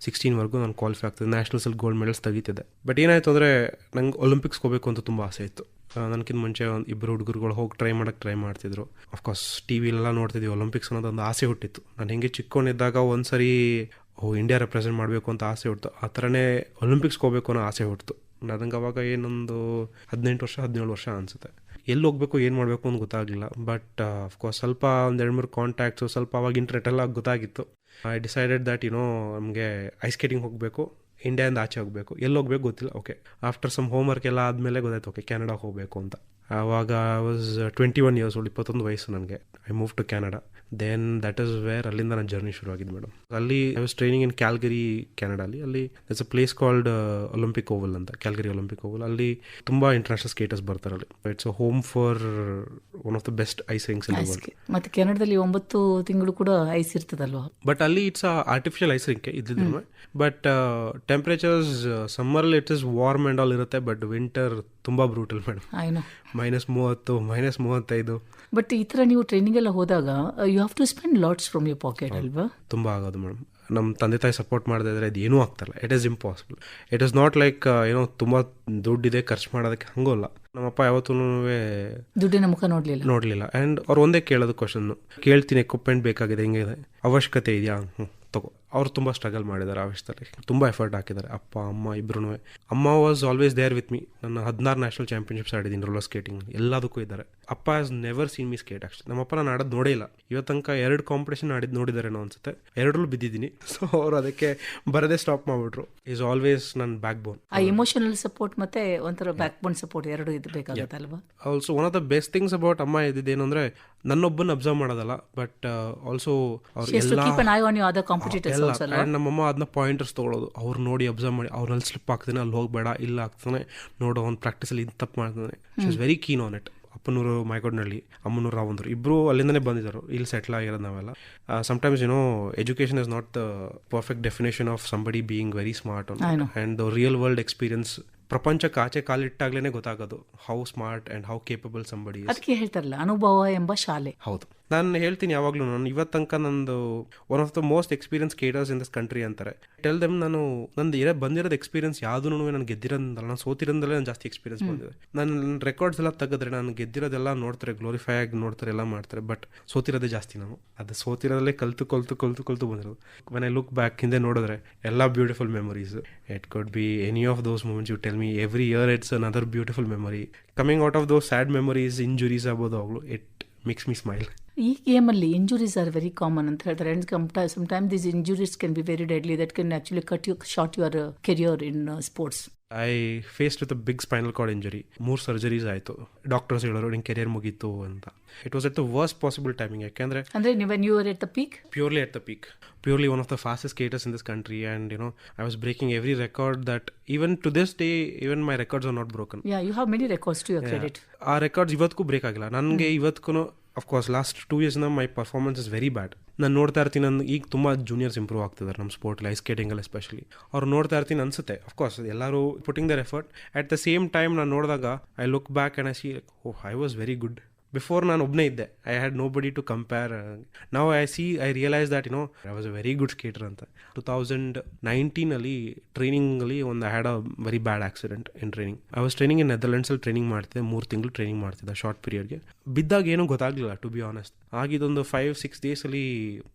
Speaker 2: ಸಿಕ್ಸ್ಟೀನ್ವರೆಗೂ ನಾನು ಕ್ವಾಲಿಫೈ ಆಗ್ತಿದ್ದೆ. ನ್ಯಾಷನಲ್ಸಲ್ಲಿ ಗೋಲ್ಡ್ ಮೆಡಲ್ಸ್ ತೆಗಿತಿದ್ದೆ. ಬಟ್ ಏನಾಯಿತು ಅಂದರೆ, ನಂಗೆ ಒಲಿಂಪಿಕ್ಸ್ ಹೋಗಬೇಕು ಅಂತ ತುಂಬ ಆಸೆ ಇತ್ತು. ನನಗಿಂತ ಮುಂಚೆ ಒಂದು ಇಬ್ಬರು ಹುಡುಗರುಗಳು ಹೋಗಿ ಟ್ರೈ ಮಾಡೋಕ್ಕೆ ಟ್ರೈ ಮಾಡ್ತಿದ್ರು. ಅಫ್ಕೋರ್ಸ್ ಟಿ ವಿಲೆಲ್ಲ ನೋಡ್ತಿದ್ವಿ. ಒಲಿಂಪಿಕ್ಸ್ ಅನ್ನೋದು ಒಂದು ಆಸೆ ಹುಟ್ಟಿತ್ತು. ನಾನು ಹೆಂಗೆ ಚಿಕ್ಕವನಿದ್ದಾಗ ಒಂದು ಸರಿ ಓ ಇಂಡಿಯಾ ರೆಪ್ರೆಸೆಂಟ್ ಮಾಡಬೇಕು ಅಂತ ಆಸೆ ಹುಟ್ಟಿತು. ಆ ಥರನೇ ಒಲಿಂಪಿಕ್ಸ್ಗೆ ಹೋಗಬೇಕು ಅನ್ನೋ ಆಸೆ ಹುಟ್ಟಿತು. ನನಗೆ ಅವಾಗ ಏನೊಂದು ಹದಿನೆಂಟು ವರ್ಷ, ಹದಿನೇಳು ವರ್ಷ ಅನಿಸುತ್ತೆ. ಎಲ್ಲಿ ಹೋಗ್ಬೇಕು, ಏನು ಮಾಡಬೇಕು ಅಂತ ಗೊತ್ತಾಗಲಿಲ್ಲ. ಬಟ್ ಅಫ್ಕೋರ್ಸ್ ಸ್ವಲ್ಪ ಒಂದು ಎರಡು ಮೂರು ಕಾಂಟ್ಯಾಕ್ಟ್ಸು ಸ್ವಲ್ಪ ಅವಾಗ ಇಂಟ್ರೆಟ್ ಎಲ್ಲ ಗೊತ್ತಾಗಿತ್ತು. I decided that you know ನಮಗೆ ಐಸ್ ಸ್ಕೇಟಿಂಗ್ ಹೋಗಬೇಕು ಇಂಡಿಯಾದಿಂದ ಆಚೆ ಹೋಗಬೇಕು. ಎಲ್ಲಿ ಹೋಗ್ಬೇಕು ಗೊತ್ತಿಲ್ಲ okay after some home work ಎಲ್ಲ ಆದಮೇಲೆ ಗೊತ್ತಾಯ್ತು ಓಕೆ ಕೆನಡಾ ಹೋಗಬೇಕು ಅಂತ. ಆವಾಗ I was twenty one years old ಇಪ್ಪತ್ತೊಂದು ವಯಸ್ಸು ನನಗೆ. I move to Canada then that is where ಅಲ್ಲಿಂದ ನನ್ನ ಜರ್ನಿ ಶುರು ಆಗಿದೆ ಮೇಡಮ್ ಅಲ್ಲಿ I was training in Calgary ಕ್ಯಾನಡಾಲಿ ಅಲ್ಲಿ. It's a place called Olympic Oval ಅಂತ ಕ್ಯಾಲ್ಗರಿ ಒಲಿಂಪಿಕ್ ಓವಲ್ ಅಲ್ಲಿ ತುಂಬ ಇಂಟರ್ನ್ಯಾಷನಲ್ ಸ್ಕೇಟರ್ಸ್ ಬರ್ತಾರೆ ಅಲ್ಲಿ. It's a home for one of the best ice rings in world
Speaker 3: ಮತ್ತೆ ಕೆನಡಾದಲ್ಲಿ ಒಂಬತ್ತು ತಿಂಗಳು ಕೂಡ ಐಸ್ ಇರ್ತದಲ್ವ?
Speaker 2: ಬಟ್ ಅಲ್ಲಿ ಇಟ್ಸ್ ಆರ್ಟಿಫಿಷಿಯಲ್ ಐಸ್ ರಿಂಕ್ ಇದ್ದಿದ್ದು but temperatures ಸಮ್ಮರಲ್ಲಿ it is warm and all ಇರುತ್ತೆ ಬಟ್ ವಿಂಟರ್ ತುಂಬಾ ಬ್ರೂಟಲ್ ಮೇಡಮ್ ಮೈನಸ್ ಮೂವತ್ತು ಮೈನಸ್ ಮೂವತ್ತೈದು.
Speaker 3: ಬಟ್ ಈ ತರ ನೀವು ಟ್ರೈನಿಂಗ್ ಎಲ್ಲ ಹೋದಾಗ you have to spend lots from your pocket ಅಲ್ವಾ?
Speaker 2: ತುಂಬಾ ಆಗೋದು ಮೇಡಮ್ ನಮ್ಮ ತಂದೆ ತಾಯಿ ಸಪೋರ್ಟ್ ಮಾಡದೇ ಇದ್ರೆ ಇದು ಏನೂ ಆಗ್ತಾಯಿಲ್ಲ it is impossible it is not like ಏನೋ ತುಂಬ ದುಡ್ಡಿದೆ ಖರ್ಚು ಮಾಡೋದಕ್ಕೆ ಹಂಗಲ್ಲ ನಮ್ಮಪ್ಪ ಯಾವತ್ತೂ
Speaker 3: ದುಡ್ಡಿನ ಮುಖ ನೋಡಲಿಲ್ಲ.
Speaker 2: ನೋಡಲಿಲ್ಲ. ಆ್ಯಂಡ್ ಅವ್ರು ಒಂದೇ ಕೇಳೋದು ಕ್ವಶನ್ ಕೇಳ್ತೀನಿ ಎಕ್ವಿಪ್ಮೆಂಟ್ ಬೇಕಾಗಿದೆ ಹೆಂಗಿದೆ ಅವಶ್ಯಕತೆ ಇದೆಯಾ? ಹ್ಞೂ ಅವ್ರು ತುಂಬ ಸ್ಟ್ರಗಲ್ ಮಾಡಿದ್ದಾರೆ ಆ ವಿಷಯದಲ್ಲಿ. ತುಂಬ ಎಫರ್ಟ್ ಹಾಕಿದ್ದಾರೆ ಅಪ್ಪ ಅಮ್ಮ ಇಬ್ರು ಅಮ್ಮ was always there with me ನನ್ನ ಹದಿನಾರು ನ್ಯಾಷನಲ್ ಚಾಂಪಿಯನ್ಶಿಪ್ಸ್ ಆಡಿದ್ದೀನಿ ರೋಲರ್ ಸ್ಕೇಟಿಂಗ್ ಎಲ್ಲದಕ್ಕೂ ಇದ್ದಾರೆ. ಅಪ್ಪ has never seen me skate actually ನಮ್ಮಪ್ಪ ನಾನು ಆಡೋದು ನೋಡೇ ಇಲ್ಲ. ಇವತ್ತು ತನಕ ಎರಡು ಕಾಂಪಿಟೇಷನ್ ಆಡಿದ್ದು ನೋಡಿದಾರೇನೋ ಅನ್ಸುತ್ತೆ. ಎರಡರಲ್ಲೂ ಬಿದ್ದಿದ್ದೀನಿ. ಸೊ ಅವರು ಅದಕ್ಕೆ ಬರದೇ ಸ್ಟಾಪ್ ಮಾಡಿಬಿಟ್ರು. ಈಸ್ ಆಲ್ವೇಸ್ ನನ್ನ ಬ್ಯಾಕ್ ಬೋನ್
Speaker 3: ಆ ಇಮೋಷನಲ್ ಸಪೋರ್ಟ್ ಮತ್ತೆ ಒಂಥರ ಬ್ಯಾಕ್ ಬೋನ್ ಸಪೋರ್ಟ್ ಎರಡು ಇದು ಬೇಕಾಗತ್ತಲ್ವಾ?
Speaker 2: Also one of the best things about ಅಮ್ಮ ಇದ್ದಿದ್ದೇನು ಅಂದ್ರೆ ನನ್ನೊಬ್ಬನ ಅಬ್ಸರ್ವ್ ಮಾಡೋದಲ್ಲ ಬಟ್ ಆಲ್ಸೋ
Speaker 3: ಯು
Speaker 2: ಎಲ್ಲ
Speaker 3: ಆಲ್ಸೋ
Speaker 2: ನಮ್ಮಮ್ಮ ಅದನ್ನ ಪಾಯಿಂಟರ್ಸ್ ತೊಗೊಳೋದು. ಅವ್ರು ನೋಡಿ ಅಬ್ಸರ್ವ್ ಮಾಡಿ ಅವ್ರಲ್ಲಿ ಸ್ಲಿಪ್ ಆಗ್ತಾನೆ ಅಲ್ಲಿ ಹೋಗಬೇಡ ಇಲ್ಲ ಆಗ್ತಾನೆ ನೋಡು ಅವ್ನು ಪ್ರಾಕ್ಟೀಸಲ್ಲಿ ಇದು ತಪ್ಪು ಮಾಡ್ತಾನೆ. She is very keen on it ಅಪ್ಪನೂರು ಮೈಕೋಡ್ನಳ್ಳಿ ಅಮ್ಮನೂರು ರಾವಂದರು ಇಬ್ಬರು ಅಲ್ಲಿಂದನೇ ಬಂದಿದ್ದರು. ಇಲ್ಲಿ ಸೆಟ್ಲ್ ಆಗಿರೋದು ನಾವೆಲ್ಲ. Sometimes no education is not the perfect definition of somebody being very
Speaker 3: smart and.
Speaker 2: And the real world experience ಪ್ರಪಂಚಕ್ಕೆ ಆಚೆ ಕಾಲಿಟ್ಟಾಗ್ಲೇನೆ ಗೊತ್ತಾಗೋದು. How smart and how capable somebody
Speaker 3: ಅದಕ್ಕೆ ಹೇಳ್ತಾರಲ್ಲ ಅನುಭವ ಎಂಬ ಶಾಲೆ.
Speaker 2: ಹೌದು. ನಾನು ಹೇಳ್ತೀನಿ ಯಾವಾಗಲೂ ನಾನು ಇವತ್ತು ತನಕ ನಂದು one of the most experience skaters in this country ಅಂತಾರೆ. ಟೆಲ್ ದೆಮ್ ನಾನು ನಂದು ಇರೋ ಬಂದಿರೋದು ಎಕ್ಸ್ಪೀರಿಯನ್ಸ್ ಯಾವುದೂ ನಾನು ಗೆದ್ದಿರೋದಲ್ಲ ನಾನು ಸೋತಿರೋದಲ್ಲೇ ನಾನು ಜಾಸ್ತಿ ಎಕ್ಸ್ಪೀರಿಯನ್ಸ್ ಬಂದಿದೆ. ನಾನು ರೆಕಾರ್ಡ್ಸ್ ಎಲ್ಲ ತೆಗೆದ್ರೆ ನಾನು ಗೆದ್ದಿರೋದೆಲ್ಲ ನೋಡ್ತಾರೆ ಗ್ಲೋರಿಫೈ ಆಗಿ ನೋಡ್ತಾರೆ ಎಲ್ಲ ಮಾಡ್ತಾರೆ ಬಟ್ ಸೋತಿರೋದೇ ಜಾಸ್ತಿ ನಾನು. ಅದು ಸೋತಿರೋದಲ್ಲೇ ಕಲ್ತು ಕಲ್ತು ಕಲ್ತು ಕಲ್ತು ಬಂದಿರೋದು. ಮನೆ ಐ ಲುಕ್ ಬ್ಯಾಕ್ ಹಿಂದೆ ನೋಡಿದ್ರೆ ಎಲ್ಲ beautiful memories it could be any of those moments you tell me every year it's another beautiful memory coming out of those sad memories injuries ಆಗ್ಬೋದು ಅವಾಗಲೂ ಇಟ್ ಮಿಕ್ಸ್ ಮಿ ಸ್ಮೈಲ್
Speaker 3: ಈ ಗೇಮಲ್ಲಿ ಇಂಜುರೀಸ್ ಆರ್ ವೆರಿ ಕಾಮನ್ ಅಂತ ಹೇಳ್ತಾರೆ. And some time this injuries can be very deadly that can actually cut you short your career in sports
Speaker 2: I face with a big spinal cord injury ಮೂರು ಸರ್ಜರೀಸ್ ಆಯಿತು. ಡಾಕ್ಟರ್ಸ್ ಹೇಳೋರು ನಿಂಗೆ ಕೆರಿಯರ್ ಮುಗೀತು ಅಂತ. It was at the worst possible timing ಯಾಕೆಂದರೆ
Speaker 3: ಅಂದ್ರೆ when you are at the peak
Speaker 2: purely at the peak. Purely one of the fastest skaters in this country. And you know i was breaking every record that even to this day even my records are not broken.
Speaker 3: Yeah you have many records to your credit
Speaker 2: ಆ ರೆಕಾರ್ಡ್ಸ್ ಇವತ್ತಿಗೂ ಬ್ರೇಕ್ ಆಗಿಲ್ಲ. ನನಗೆ ಇವತ್ತಿಗೂ of course last two ಇಯರ್ಸ್ನ my performance is very bad ನಾನು ನೋಡ್ತಾ ಇರ್ತೀನಿ ನನ್ನ ಈಗ ತುಂಬ ಜೂನಿಯರ್ಸ್ ಇಂಪ್ರೂವ್ ಆಗ್ತಿದ್ದಾರೆ ನಮ್ಮ ಸ್ಪೋರ್ಟ್ ಐಸ್ ಸ್ಕೇಟಿಂಗಲ್ಲಿ ಎಸ್ಪೆಷಲಿ ಅವ್ರು ನೋಡ್ತಾ ಇರ್ತೀನಿ ಅನ್ಸುತ್ತೆ. ಅಫ್ಕೋರ್ಸ್ ಎಲ್ಲರೂ putting their effort at the same time ನಾನು ನೋಡಿದಾಗ I look back and I see oh I was very good before ನಾನು ಒಬ್ಬನೇ ಇದ್ದೆ. I had nobody to compare ನಾವು I see I realise that no I was a very good skater ಅಂತ. ಟು ತೌಸಂಡ್ ನೈನ್ಟೀನಲ್ಲಿ ಟ್ರೈನಿಂಗಲ್ಲಿ ಒಂದು I had a very bad accident in training I was training in ನೆದರ್ಲೆಂಡ್ಸಲ್ಲಿ training ಮಾಡ್ತಿದ್ದೆ, ಮೂರು ತಿಂಗಳು ಟ್ರೈನಿಂಗ್ ಮಾಡ್ತಿದ್ದೆ ಶಾರ್ಟ್ ಪೀರಿಯಡ್ಗೆ ಬಿದ್ದಾಗ ಏನೂ ಗೊತ್ತಾಗಲಿಲ್ಲ ಟು ಬಿ ಆನೆಸ್ಟ್ ಆಗಿದೊಂದು ಫೈವ್ ಸಿಕ್ಸ್ ಡೇಸಲ್ಲಿ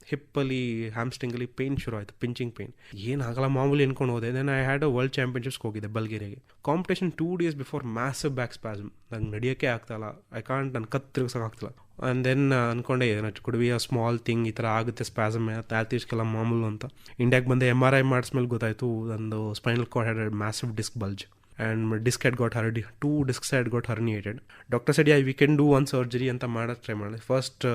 Speaker 2: ಹಿಪ್ಪಲ್ಲಿ ಹ್ಯಾಮ್ಸ್ಟಿಂಗಲ್ಲಿ ಪೇನ್ ಶುರು ಆಯಿತು ಪಿಂಚಿಂಗ್ ಪೇನ್ ಏನಾಗಲ್ಲ ಮಾಮೂಲಿ ಅನ್ಕೊಂಡು ಹೋದೆ. ದೆನ್ ಐ ಹ್ಯಾಡ್ ವರ್ಲ್ಡ್ ಚಾಂಪಿಯನ್ಶಿಪ್ಸ್ಗೆ ಹೋಗಿದ್ದೆ ಬಲ್ಗೇರಿಯಾಗೆ competition two days before massive back spasm ನಂಗೆ ನಡೆಯೋಕ್ಕೆ ಆಗ್ತಾಯಿಲ್ಲ ಐ ಕಾಂಟ್ ನನ್ನ ಕತ್ ತಿರ್ಗ್ಸೋಕ್ಕಾಗ್ತಿಲ್ಲ. ಆ್ಯಂಡ್ ದೆನ್ ಅಂದ್ಕೊಂಡೆ ಏನೋ ಕುಡ್ ಅ ಸ್ಮಾಲ್ ಥಿಂಗ್ ಈ ಥರ ಆಗುತ್ತೆ ಸ್ಪ್ಯಾಸಮ್ ತ್ಯಾತೀಸ್ಗೆಲ್ಲ ಮಾಮೂಲು ಅಂತ. ಇಂಡಿಯಾಗೆ ಬಂದು ಎಂ ಆರ್ ಐ ಮಾಡಿಸ್ಮೇಲೆ ಗೊತ್ತಾಯಿತು, ಒಂದು spinal cord had massive disc bulge and disc had got ಹರ್ಡಿ two disc side got herniated doctor said I we can do one surgery ಅಂತ ಮಾಡೋಕ್ಕೆ ಟ್ರೈ ಮಾಡಿದೆ. First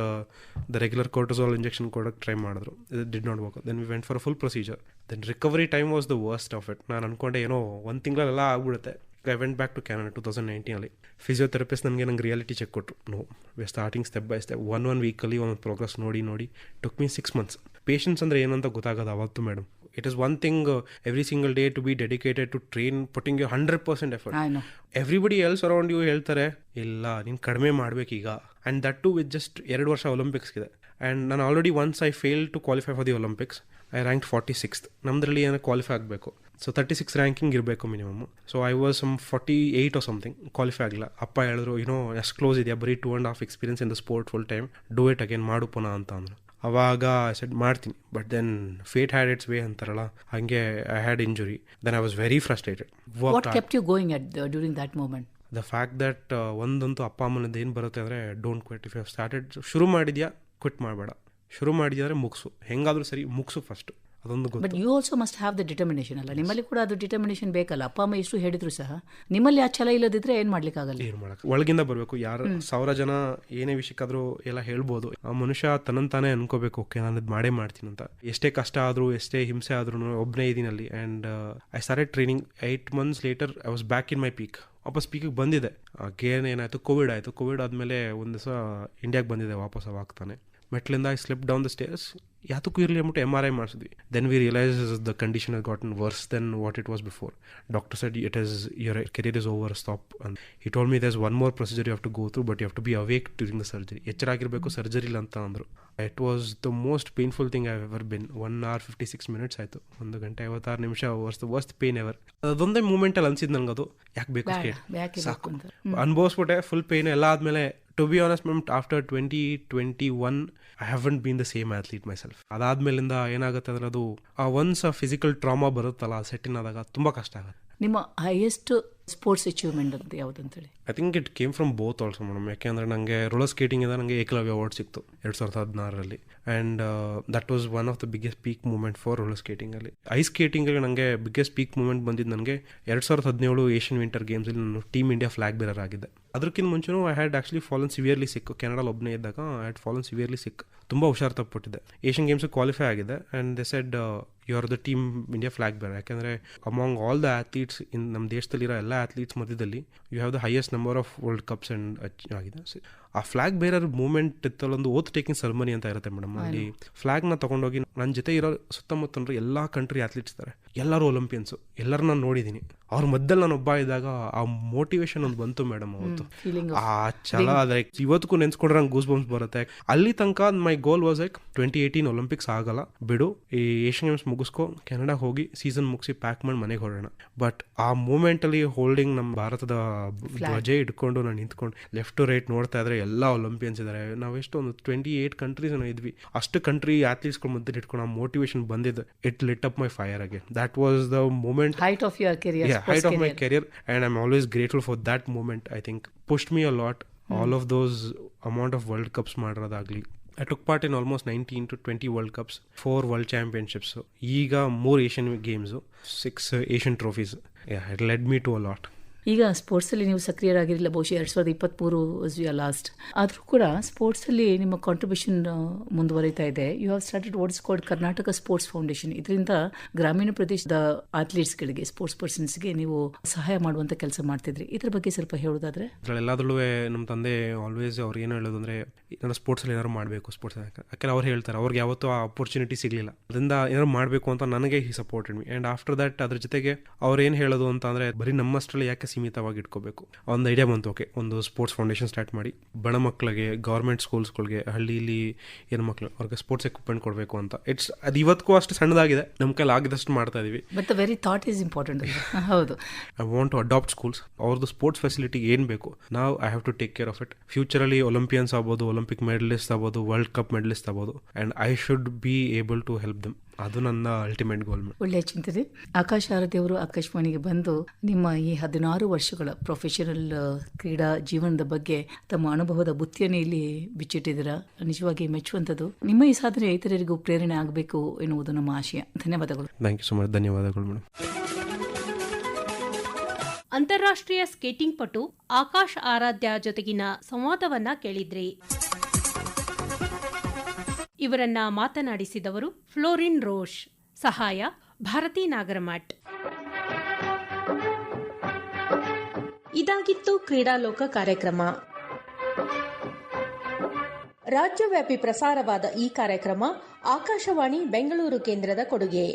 Speaker 2: the regular cortisol injection ಕೊಡೋಕ್ಕೆ ಟ್ರೈ ಮಾಡಿದ್ರು. ಇದು did not work then we went for full procedure then recovery time was the worst of it ನಾನು ಅಂದ್ಕೊಂಡೆ ಏನೋ, ಒಂದು ತಿಂಗಳಲ್ಲೆಲ್ಲ ಆಗ್ಬಿಡುತ್ತೆ. I went back to Canada two thousand ನೈನ್ಟೀನಲ್ಲಿ physiotherapist ನನಗೆ ನಂಗೆ ರಿಯಾಲಿಟಿ ಚೆಕ್ ಕೊಟ್ಟರು no we starting step by step one one ವೀಕಲ್ಲಿ ಒಂದು ಪ್ರೋಗ್ರೆಸ್ ನೋಡಿ ನೋಡಿ. Took me six months patience ಅಂದರೆ ಏನಂತ ಗೊತ್ತಾಗೋದು ಅವತ್ತು madam it is one thing every single day to be dedicated to train putting you hundred
Speaker 3: percent effort
Speaker 2: everybody else around you ಹೇಳ್ತಾರೆ ಇಲ್ಲ ನೀನು ಕಡಿಮೆ ಮಾಡಬೇಕೀಗ. And that too with just ಎರಡು ವರ್ಷ ಒಲಿಂಪಿಕ್ಸ್ಗಿದೆ ಆ್ಯಂಡ್ ನಾನು already once I fail to qualify for the Olympics I rank forty sixth ನಮ್ಮದ್ರಲ್ಲಿ ಏನೋ ಕ್ವಾಲಿಫೈ ಆಗಬೇಕು. ಸೊ ತರ್ಟಿ ಸಿಕ್ಸ್ ರ್ಯಾಂಕಿಂಗ್ ಇರಬೇಕು minimum so I was some forty eight or something qualify ಆಗಿಲ್ಲ. ಅಪ್ಪ ಹೇಳಿದ್ರು ಏನೋ ಎಷ್ಟು ಕ್ಲೋಸ್ ಇದೆಯಾ? ಬರೀ two and half experience in the sport full time do it again ಮಾಡು ಪುನಃ ಅಂತ ಅಂದರು. ಅವಾಗ ಸೆಟ್ ಮಾಡ್ತೀನಿ. But then fate had its way ಅಂತಾರಲ್ಲ? ಹಾಗೆ I had injury then I was very frustrated
Speaker 3: what kept you going at during that moment
Speaker 2: the fact that ಒಂದಂತೂ ಅಪ್ಪ ಅಮ್ಮನಿಂದ ಏನು ಬರುತ್ತೆ ಅಂದರೆ don't quit if you started ಶುರು ಮಾಡಿದ್ಯಾ? ಕ್ವಿಟ್ ಮಾಡಬೇಡ. ಶುರು ಮಾಡಿದ್ಯಾ ಅಂದರೆ ಮುಗಿಸು. ಹೆಂಗಾದರೂ ಸರಿ ಮುಗಿಸು ಫಸ್ಟು ಅದೊಂದು
Speaker 3: but you also must have the determination ಅಲ್ಲ? ನಿಮ್ಮಲ್ಲಿ ಕೂಡ ಅದು ಡಿಟರ್ಮಿನೇಷನ್ ಬೇಕಲ್ಲ? ಅಪ್ಪ ಅಮ್ಮ ಎಷ್ಟು ಹೇಳಿದ್ರು ಸಹ ನಿಮ್ಮಲ್ಲಿ ಆ ಛಲ ಇಲ್ಲದಿದ್ರೆ ಏನ್ ಮಾಡ್ಲಿಕ್ಕಾಗಲ್ಲ?
Speaker 2: ಏನು ಮಾಡಕ್ಕೆ ಒಳಗಿಂದ ಬರಬೇಕು. ಯಾರು ಸಾವಿರ ಜನ ಏನೇ ವಿಷಯಕ್ಕಾದ್ರೂ ಎಲ್ಲ ಹೇಳ್ಬೋದು. ಆ ಮನುಷ್ಯ ತನ್ನಂತಾನೆ ತಾನೇ ಅನ್ಕೋಬೇಕು ಓಕೆ ನಾನು ಇದು ಮಾಡೇ ಮಾಡ್ತೀನಿ ಅಂತ. ಎಷ್ಟೇ ಕಷ್ಟ ಆದರೂ ಎಷ್ಟೇ ಹಿಂಸೆ ಆದ್ರೂ ಒಬ್ಬನೇ ಇದೀನಲ್ಲಿ. And I started training eight months later I was back in my peak ವಾಪಸ್ ಪೀಕಿಗೆ ಬಂದಿದೆ. ಗೇನ್ ಏನಾಯಿತು? ಕೋವಿಡ್ ಆಯಿತು. ಕೋವಿಡ್ ಆದಮೇಲೆ ಒಂದು ದಿವಸ ಇಂಡಿಯಾಗೆ ಬಂದಿದೆ. ವಾಪಸ್ ಅವಾಗ ತಾನೆ ಮೆಟ್ಲಿಂದ I slip down the stairs ಯಾತಕ್ಕೂ ಇರಲಿ ಅಂದ್ಬಿಟ್ಟು M R I ಮಾಡಿಸಿದ್ವಿ. Then we realise the condition gotten worse then what it was before doctor said it is your career is over stop and he told me this one more procedure you have to go through but you have to be awake during the surgery ಎಚ್ಚರಾಗಿರಬೇಕು surgery ಇಲ್ಲ ಅಂತ ಅಂದರು. It was the most painful thing I ever been one hour fifty six minutes ಆಯಿತು. ಒಂದು ಗಂಟೆ ಐವತ್ತಾರು ನಿಮಿಷ was the worst pain ever ಅದೊಂದೇ ಮೂಮೆಂಟಲ್ಲಿ ಅನ್ಸಿದ್ದು ನನಗೆ ಅದು. ಯಾಕೆ ಬೇಕು ಸಾಕು. ಅನುಭವಿಸ್ಬಿಟ್ಟೆ ಫುಲ್ ಪೇನ್ ಎಲ್ಲ ಆದಮೇಲೆ to be honest ma'am after twenty twenty one I haven't been the same athlete my self ಅದಾದ್ಮೇಲಿಂದ ಏನಾಗುತ್ತೆ ಅಂದ್ರೆ ಅದು ಆ ಒನ್ಸ್ ಫಿಸಿಕಲ್ ಟ್ರಾಮಾ ಬರುತ್ತಲ್ಲ ಸೆಟ್ಟಿನ್ ಆದಾಗ ತುಂಬಾ ಕಷ್ಟ ಆಗುತ್ತೆ.
Speaker 3: ನಿಮ್ಮ ಹೈಯೆಸ್ಟ್ ಸ್ಪೋರ್ಟ್ಸ್ ಅಚೀವ್ಮೆಂಟ್ ಅಂತ ಯಾವ್ದು
Speaker 2: ಅಂತೇಳಿ I think it came from both also madam ಯಾಕೆಂದರೆ ನನಗೆ ರೋಲರ್ ಸ್ಕೇಟಿಂಗಿಂದ ನನಗೆ ಏಕಲವ್ಯ ಅವಾರ್ಡ್ ಸಿಕ್ತು ಎರಡು ಸಾವಿರದ ಹದಿನಾರರಲ್ಲಿ. And that was one of the biggest peak moment for roller ಸ್ಕೇಟಿಂಗಲ್ಲಿ ice ಸ್ಕೇಟಿಂಗಲ್ಲಿ ನನಗೆ ಬಿಗ್ಗೆಸ್ಟ್ ಪೀಕ್ ಮೂಮೆಂಟ್ ಬಂದಿದ್ದು ನನಗೆ ಎರಡು ಸಾವಿರದ ಹದಿನೇಳು ಏಷ್ಯನ್ ವಿಂಟರ್ ಗೇಮ್ಸಲ್ಲಿ ನಾನು ಟೀಮ್ ಇಂಡಿಯಾ ಫ್ಲಾಗ್ ಬೇರರ್ ಆಗಿದೆ ಅದಕ್ಕಿಂತ ಮುಂಚೆನೂ I had actually fallen severely sick ಕೆನಡಾಲ್ ಒಬ್ಬನೇ ಇದ್ದಾಗ I had fallen severely sick ತುಂಬ ಹುಷಾರು ತಪ್ಪಿಟ್ಟಿದೆ ಏಷ್ಯನ್ ಗೇಮ್ಸ್ ಕ್ವಾಲಿಫೈ ಆಗಿದೆ and they said you are the team India flag bearer ಯಾಕೆಂದರೆ among all the athletes in ನಮ್ಮ ದೇಶದಲ್ಲಿರೋ ಎಲ್ಲ ಅಥ್ಲೀಟ್ಸ್ ಮಧ್ಯದಲ್ಲಿ you have the highest number of world cups and ಆಗಿದೆ. ಆ ಫ್ಲಾಗ್ ಬೇರರ್ ಮೂಮೆಂಟ್ ಇತ್ತಲ್ಲೊಂದು ಓತ್ ಟೇಕಿಂಗ್ ಸೆರೆಮನಿ ಅಂತ ಇರುತ್ತೆ ಮೇಡಮ್ ಅಲ್ಲಿ ಫ್ಲಾಗ್ನ ತಗೊಂಡೋಗಿ ನನ್ನ ಜೊತೆ ಇರೋ ಸುತ್ತಮುತ್ತ ಎಲ್ಲ ಕಂಟ್ರಿ ಅಥ್ಲೀಟ್ಸ್ ಇದ್ದಾರೆ. ಎಲ್ಲರೂ ಒಲಿಂಪಿಯನ್ಸು ಎಲ್ಲರೂ ನಾನು ನೋಡಿದ್ದೀನಿ ಅವ್ರ ಮಧ್ಯದಲ್ಲಿ ನಾನು ಒಬ್ಬ ಇದ್ದಾಗ ಆ ಮೋಟಿವೇಶನ್ ಒಂದು ಬಂತು ಮೇಡಮ್ ಅವತ್ತು ಆ ಛಲ ಲೈಕ್ ಇವತ್ತಿಗೂ ನೆನ್ಸ್ಕೊಂಡ್ರೆ ನಂಗೆ ಗೂಸ್ ಬಂಪ್ಸ್ ಬರುತ್ತೆ. ಅಲ್ಲಿ ತನಕ my goal was like twenty eighteen Olympics ಆಗಲ್ಲ. ಬಿಡು ಈ ಏಷ್ಯನ್ ಗೇಮ್ಸ್ ಮುಗಿಸ್ಕೊ ಕೆನಡಾ ಹೋಗಿ ಸೀಸನ್ ಮುಗಿಸಿ ಪ್ಯಾಕ್ ಮಾಡಿ ಮನೆಗೆ ಹೊರಡೋಣ. ಬಟ್ ಆ ಮೂಮೆಂಟಲ್ಲಿ ಹೋಲ್ಡಿಂಗ್ ನಮ್ಮ ಭಾರತದ ಧ್ವಜ ಇಟ್ಕೊಂಡು ನಾನು ನಿಂತ್ಕೊಂಡು ಲೆಫ್ಟ್ ಟು ರೈಟ್ ನೋಡ್ತಾ ಇದ್ರೆ ಎಲ್ಲ ಒಲಿಂಪಿಯನ್ಸ್ ಇದ್ದಾರೆ ಎಷ್ಟು ಒಂದು ಟ್ವೆಂಟಿ ಏಯ್ಟ್ ಕಂಟ್ರೀಸ್ ಇದ್ವಿ. ಅಷ್ಟು ಕಂಟ್ರಿ ಅಥ್ಲೀಟ್ಸ್ಗಳ ಮಧ್ಯೆ ಇಟ್ಕೊಂಡು ಆ ಮೋಟಿವೇಶನ್ ಬಂದಿದ್ದು. It lit up my fire again that was the moment
Speaker 3: height of your career
Speaker 2: yeah height of my career and i'm always grateful for that moment i think pushed me a lot all of those amount of world cups ಮಾಡಿರೋದಾಗ್ಲಿ I took part in almost nineteen to twenty world cups four world championships ಈಗ ಮೂರು Asian games six Asian trophies it led me to a lot
Speaker 3: ಈಗ ಸ್ಪೋರ್ಟ್ಸ್ ಅಲ್ಲಿ ನೀವು ಸಕ್ರಿಯರಾಗಿರಲಿಲ್ಲ, ಬಹುಶಃ ಎರಡು ಸಾವಿರದ ಇಪ್ಪತ್ಮೂರು ವಾಸ್ ಲಾಸ್ಟ್ ಆದರೂ ಕೂಡ ಸ್ಪೋರ್ಟ್ಸ್ ಅಲ್ಲಿ ನಿಮ್ಮ ಕಾಂಟ್ರಿಬ್ಯೂಷನ್ ಮುಂದುವರಿತಾ ಇದೆ. You have started what's called Karnataka sports foundation ಇದರಿಂದ ಗ್ರಾಮೀಣ ಪ್ರದೇಶದ ಅಥ್ಲೀಟ್ಸ್ಗಳಿಗೆ ಸ್ಪೋರ್ಟ್ಸ್ ಪರ್ಸನ್ಸ್ಗೆ ನೀವು ಸಹಾಯ ಮಾಡುವಂತ ಕೆಲಸ ಮಾಡ್ತಿದ್ರಿ. ಇದ್ರ ಬಗ್ಗೆ ಸ್ವಲ್ಪ ಹೇಳೋದಾದ್ರೆ?
Speaker 2: ಎಲ್ಲಾದ್ರೂ ನಮ್ಮ ತಂದೆ ಆಲ್ವೇಸ್ ಅವ್ರು ಏನು ಹೇಳೋದು ಅಂದರೆ ಏನಾದ್ರು ಸ್ಪೋರ್ಟ್ಸಲ್ಲಿ ಏನಾದ್ರು ಮಾಡಬೇಕು ಸ್ಪೋರ್ಟ್ಸ್ ಯಾಕಂದ್ರೆ ಅವ್ರು ಹೇಳ್ತಾರೆ, ಅವ್ರಿಗೆ ಯಾವತ್ತೂ ಆ ಅಪರ್ಚುನಿಟಿ ಸಿಗಲಿಲ್ಲ. ಅದರಿಂದ ಏನಾದ್ರು ಮಾಡಬೇಕು ಅಂತ ನನಗೆ he supported me and after that ಅದ್ರ ಜೊತೆಗೆ ಅವ್ರು ಏನು ಹೇಳೋದು ಅಂತ ಅಂದರೆ, ಬರೀ ನಮ್ಮಷ್ಟರಲ್ಲಿ ಯಾಕೆ ಸೀಮಿತವಾಗಿ ಇಟ್ಕೋಬೇಕು ಒಂದು ಐಡಿಯಾ ಬಂತು ಓಕೆ ಒಂದು ಸ್ಪೋರ್ಟ್ಸ್ ಫೌಂಡೇಶನ್ ಸ್ಟಾರ್ಟ್ ಮಾಡಿ ಬಡ ಮಕ್ಕಳಿಗೆ ಗೌರ್ಮೆಂಟ್ ಸ್ಕೂಲ್ಸ್ಗಳಿಗೆ ಹಳ್ಳಿಲಿ ಏನು ಮಕ್ಕಳು ಅವ್ರಿಗೆ ಸ್ಪೋರ್ಟ್ಸ್ ಎಕ್ವಿಪ್ಮೆಂಟ್ ಕೊಡಬೇಕು ಅಂತ. ಇಟ್ಸ್ ಅದು ಇವತ್ತಿಗೂ ಅಷ್ಟು ಸಣ್ಣದಾಗಿದೆ ನಮ್ಮ ಕೈಲಿ ಆಗಿದಷ್ಟು ಮಾಡ್ತಾ ಇದೀವಿ.
Speaker 3: But very thought is important ಹೌದು.
Speaker 2: I want to adopt schools ಅವ್ರದ್ದು ಸ್ಪೋರ್ಟ್ಸ್ ಫೆಸಿಲಿಟಿ ಏನು ಬೇಕು ನಾವು I have to take care of it ಫ್ಯೂಚರಲ್ಲಿ Olympians ಆಗ್ಬೋದು ಒಲಿಂಪಿಕ್ ಮೆಡಲಿಸ್ಟ್ ಆಗ್ಬೋದು ವರ್ಲ್ಡ್ ಕಪ್ ಮೆಡಲಿಸ್ಟ್ ಆಗ್ಬೋದು and I should be able to help them ಅದು ನನ್ನ ಅಲ್ಟಿಮೇಟ್ ಗೋಲ್
Speaker 3: ಒಳ್ಳೆಯ ಚಿಂತನೆ. ಆಕಾಶ್ ಅವರು ಆಕಾಶವಾಣಿಗೆ ಬಂದು ನಿಮ್ಮ ಈ ಹದಿನಾರು ವರ್ಷಗಳ ಪ್ರೊಫೆಷನಲ್ ಕ್ರೀಡಾ ಜೀವನದ ಬಗ್ಗೆ ತಮ್ಮ ಅನುಭವದ ಬುತ್ತಿಯನ್ನು ಇಲ್ಲಿ ಬಿಚ್ಚಿಟ್ಟಿದ್ದೀರಾ? ನಿಜವಾಗಿ ಮೆಚ್ಚುವಂಥದ್ದು. ನಿಮ್ಮ ಈ ಸಾಧನೆ ಇತರರಿಗೂ ಪ್ರೇರಣೆ ಆಗಬೇಕು ಎನ್ನುವುದು ನಮ್ಮ ಆಶಯ. ಧನ್ಯವಾದಗಳು.
Speaker 2: ಥ್ಯಾಂಕ್ ಯು ಸೊ ಮಚ್ ಧನ್ಯವಾದಗಳು ಮೇಡಮ್
Speaker 1: ಅಂತಾರಾಷ್ಟ್ರೀಯ ಸ್ಕೇಟಿಂಗ್ ಪಟು ಆಕಾಶ್ ಆರಾಧ್ಯ ಜೊತೆಗಿನ ಸಂವಾದವನ್ನ ಕೇಳಿದ್ರಿ. ಇವರನ್ನ ಮಾತನಾಡಿಸಿದವರು ಫ್ಲೋರಿನ್ ರೋಷ್. ಸಹಾಯ, ಭಾರತಿ ನಾಗರಮಠ್
Speaker 4: ಇದಾಗಿತ್ತು ಕ್ರೀಡಾಲೋಕ ಕಾರ್ಯಕ್ರಮ. ರಾಜ್ಯವ್ಯಾಪಿ ಪ್ರಸಾರವಾದ ಈ ಕಾರ್ಯಕ್ರಮ ಆಕಾಶವಾಣಿ ಬೆಂಗಳೂರು ಕೇಂದ್ರದ ಕೊಡುಗೆ.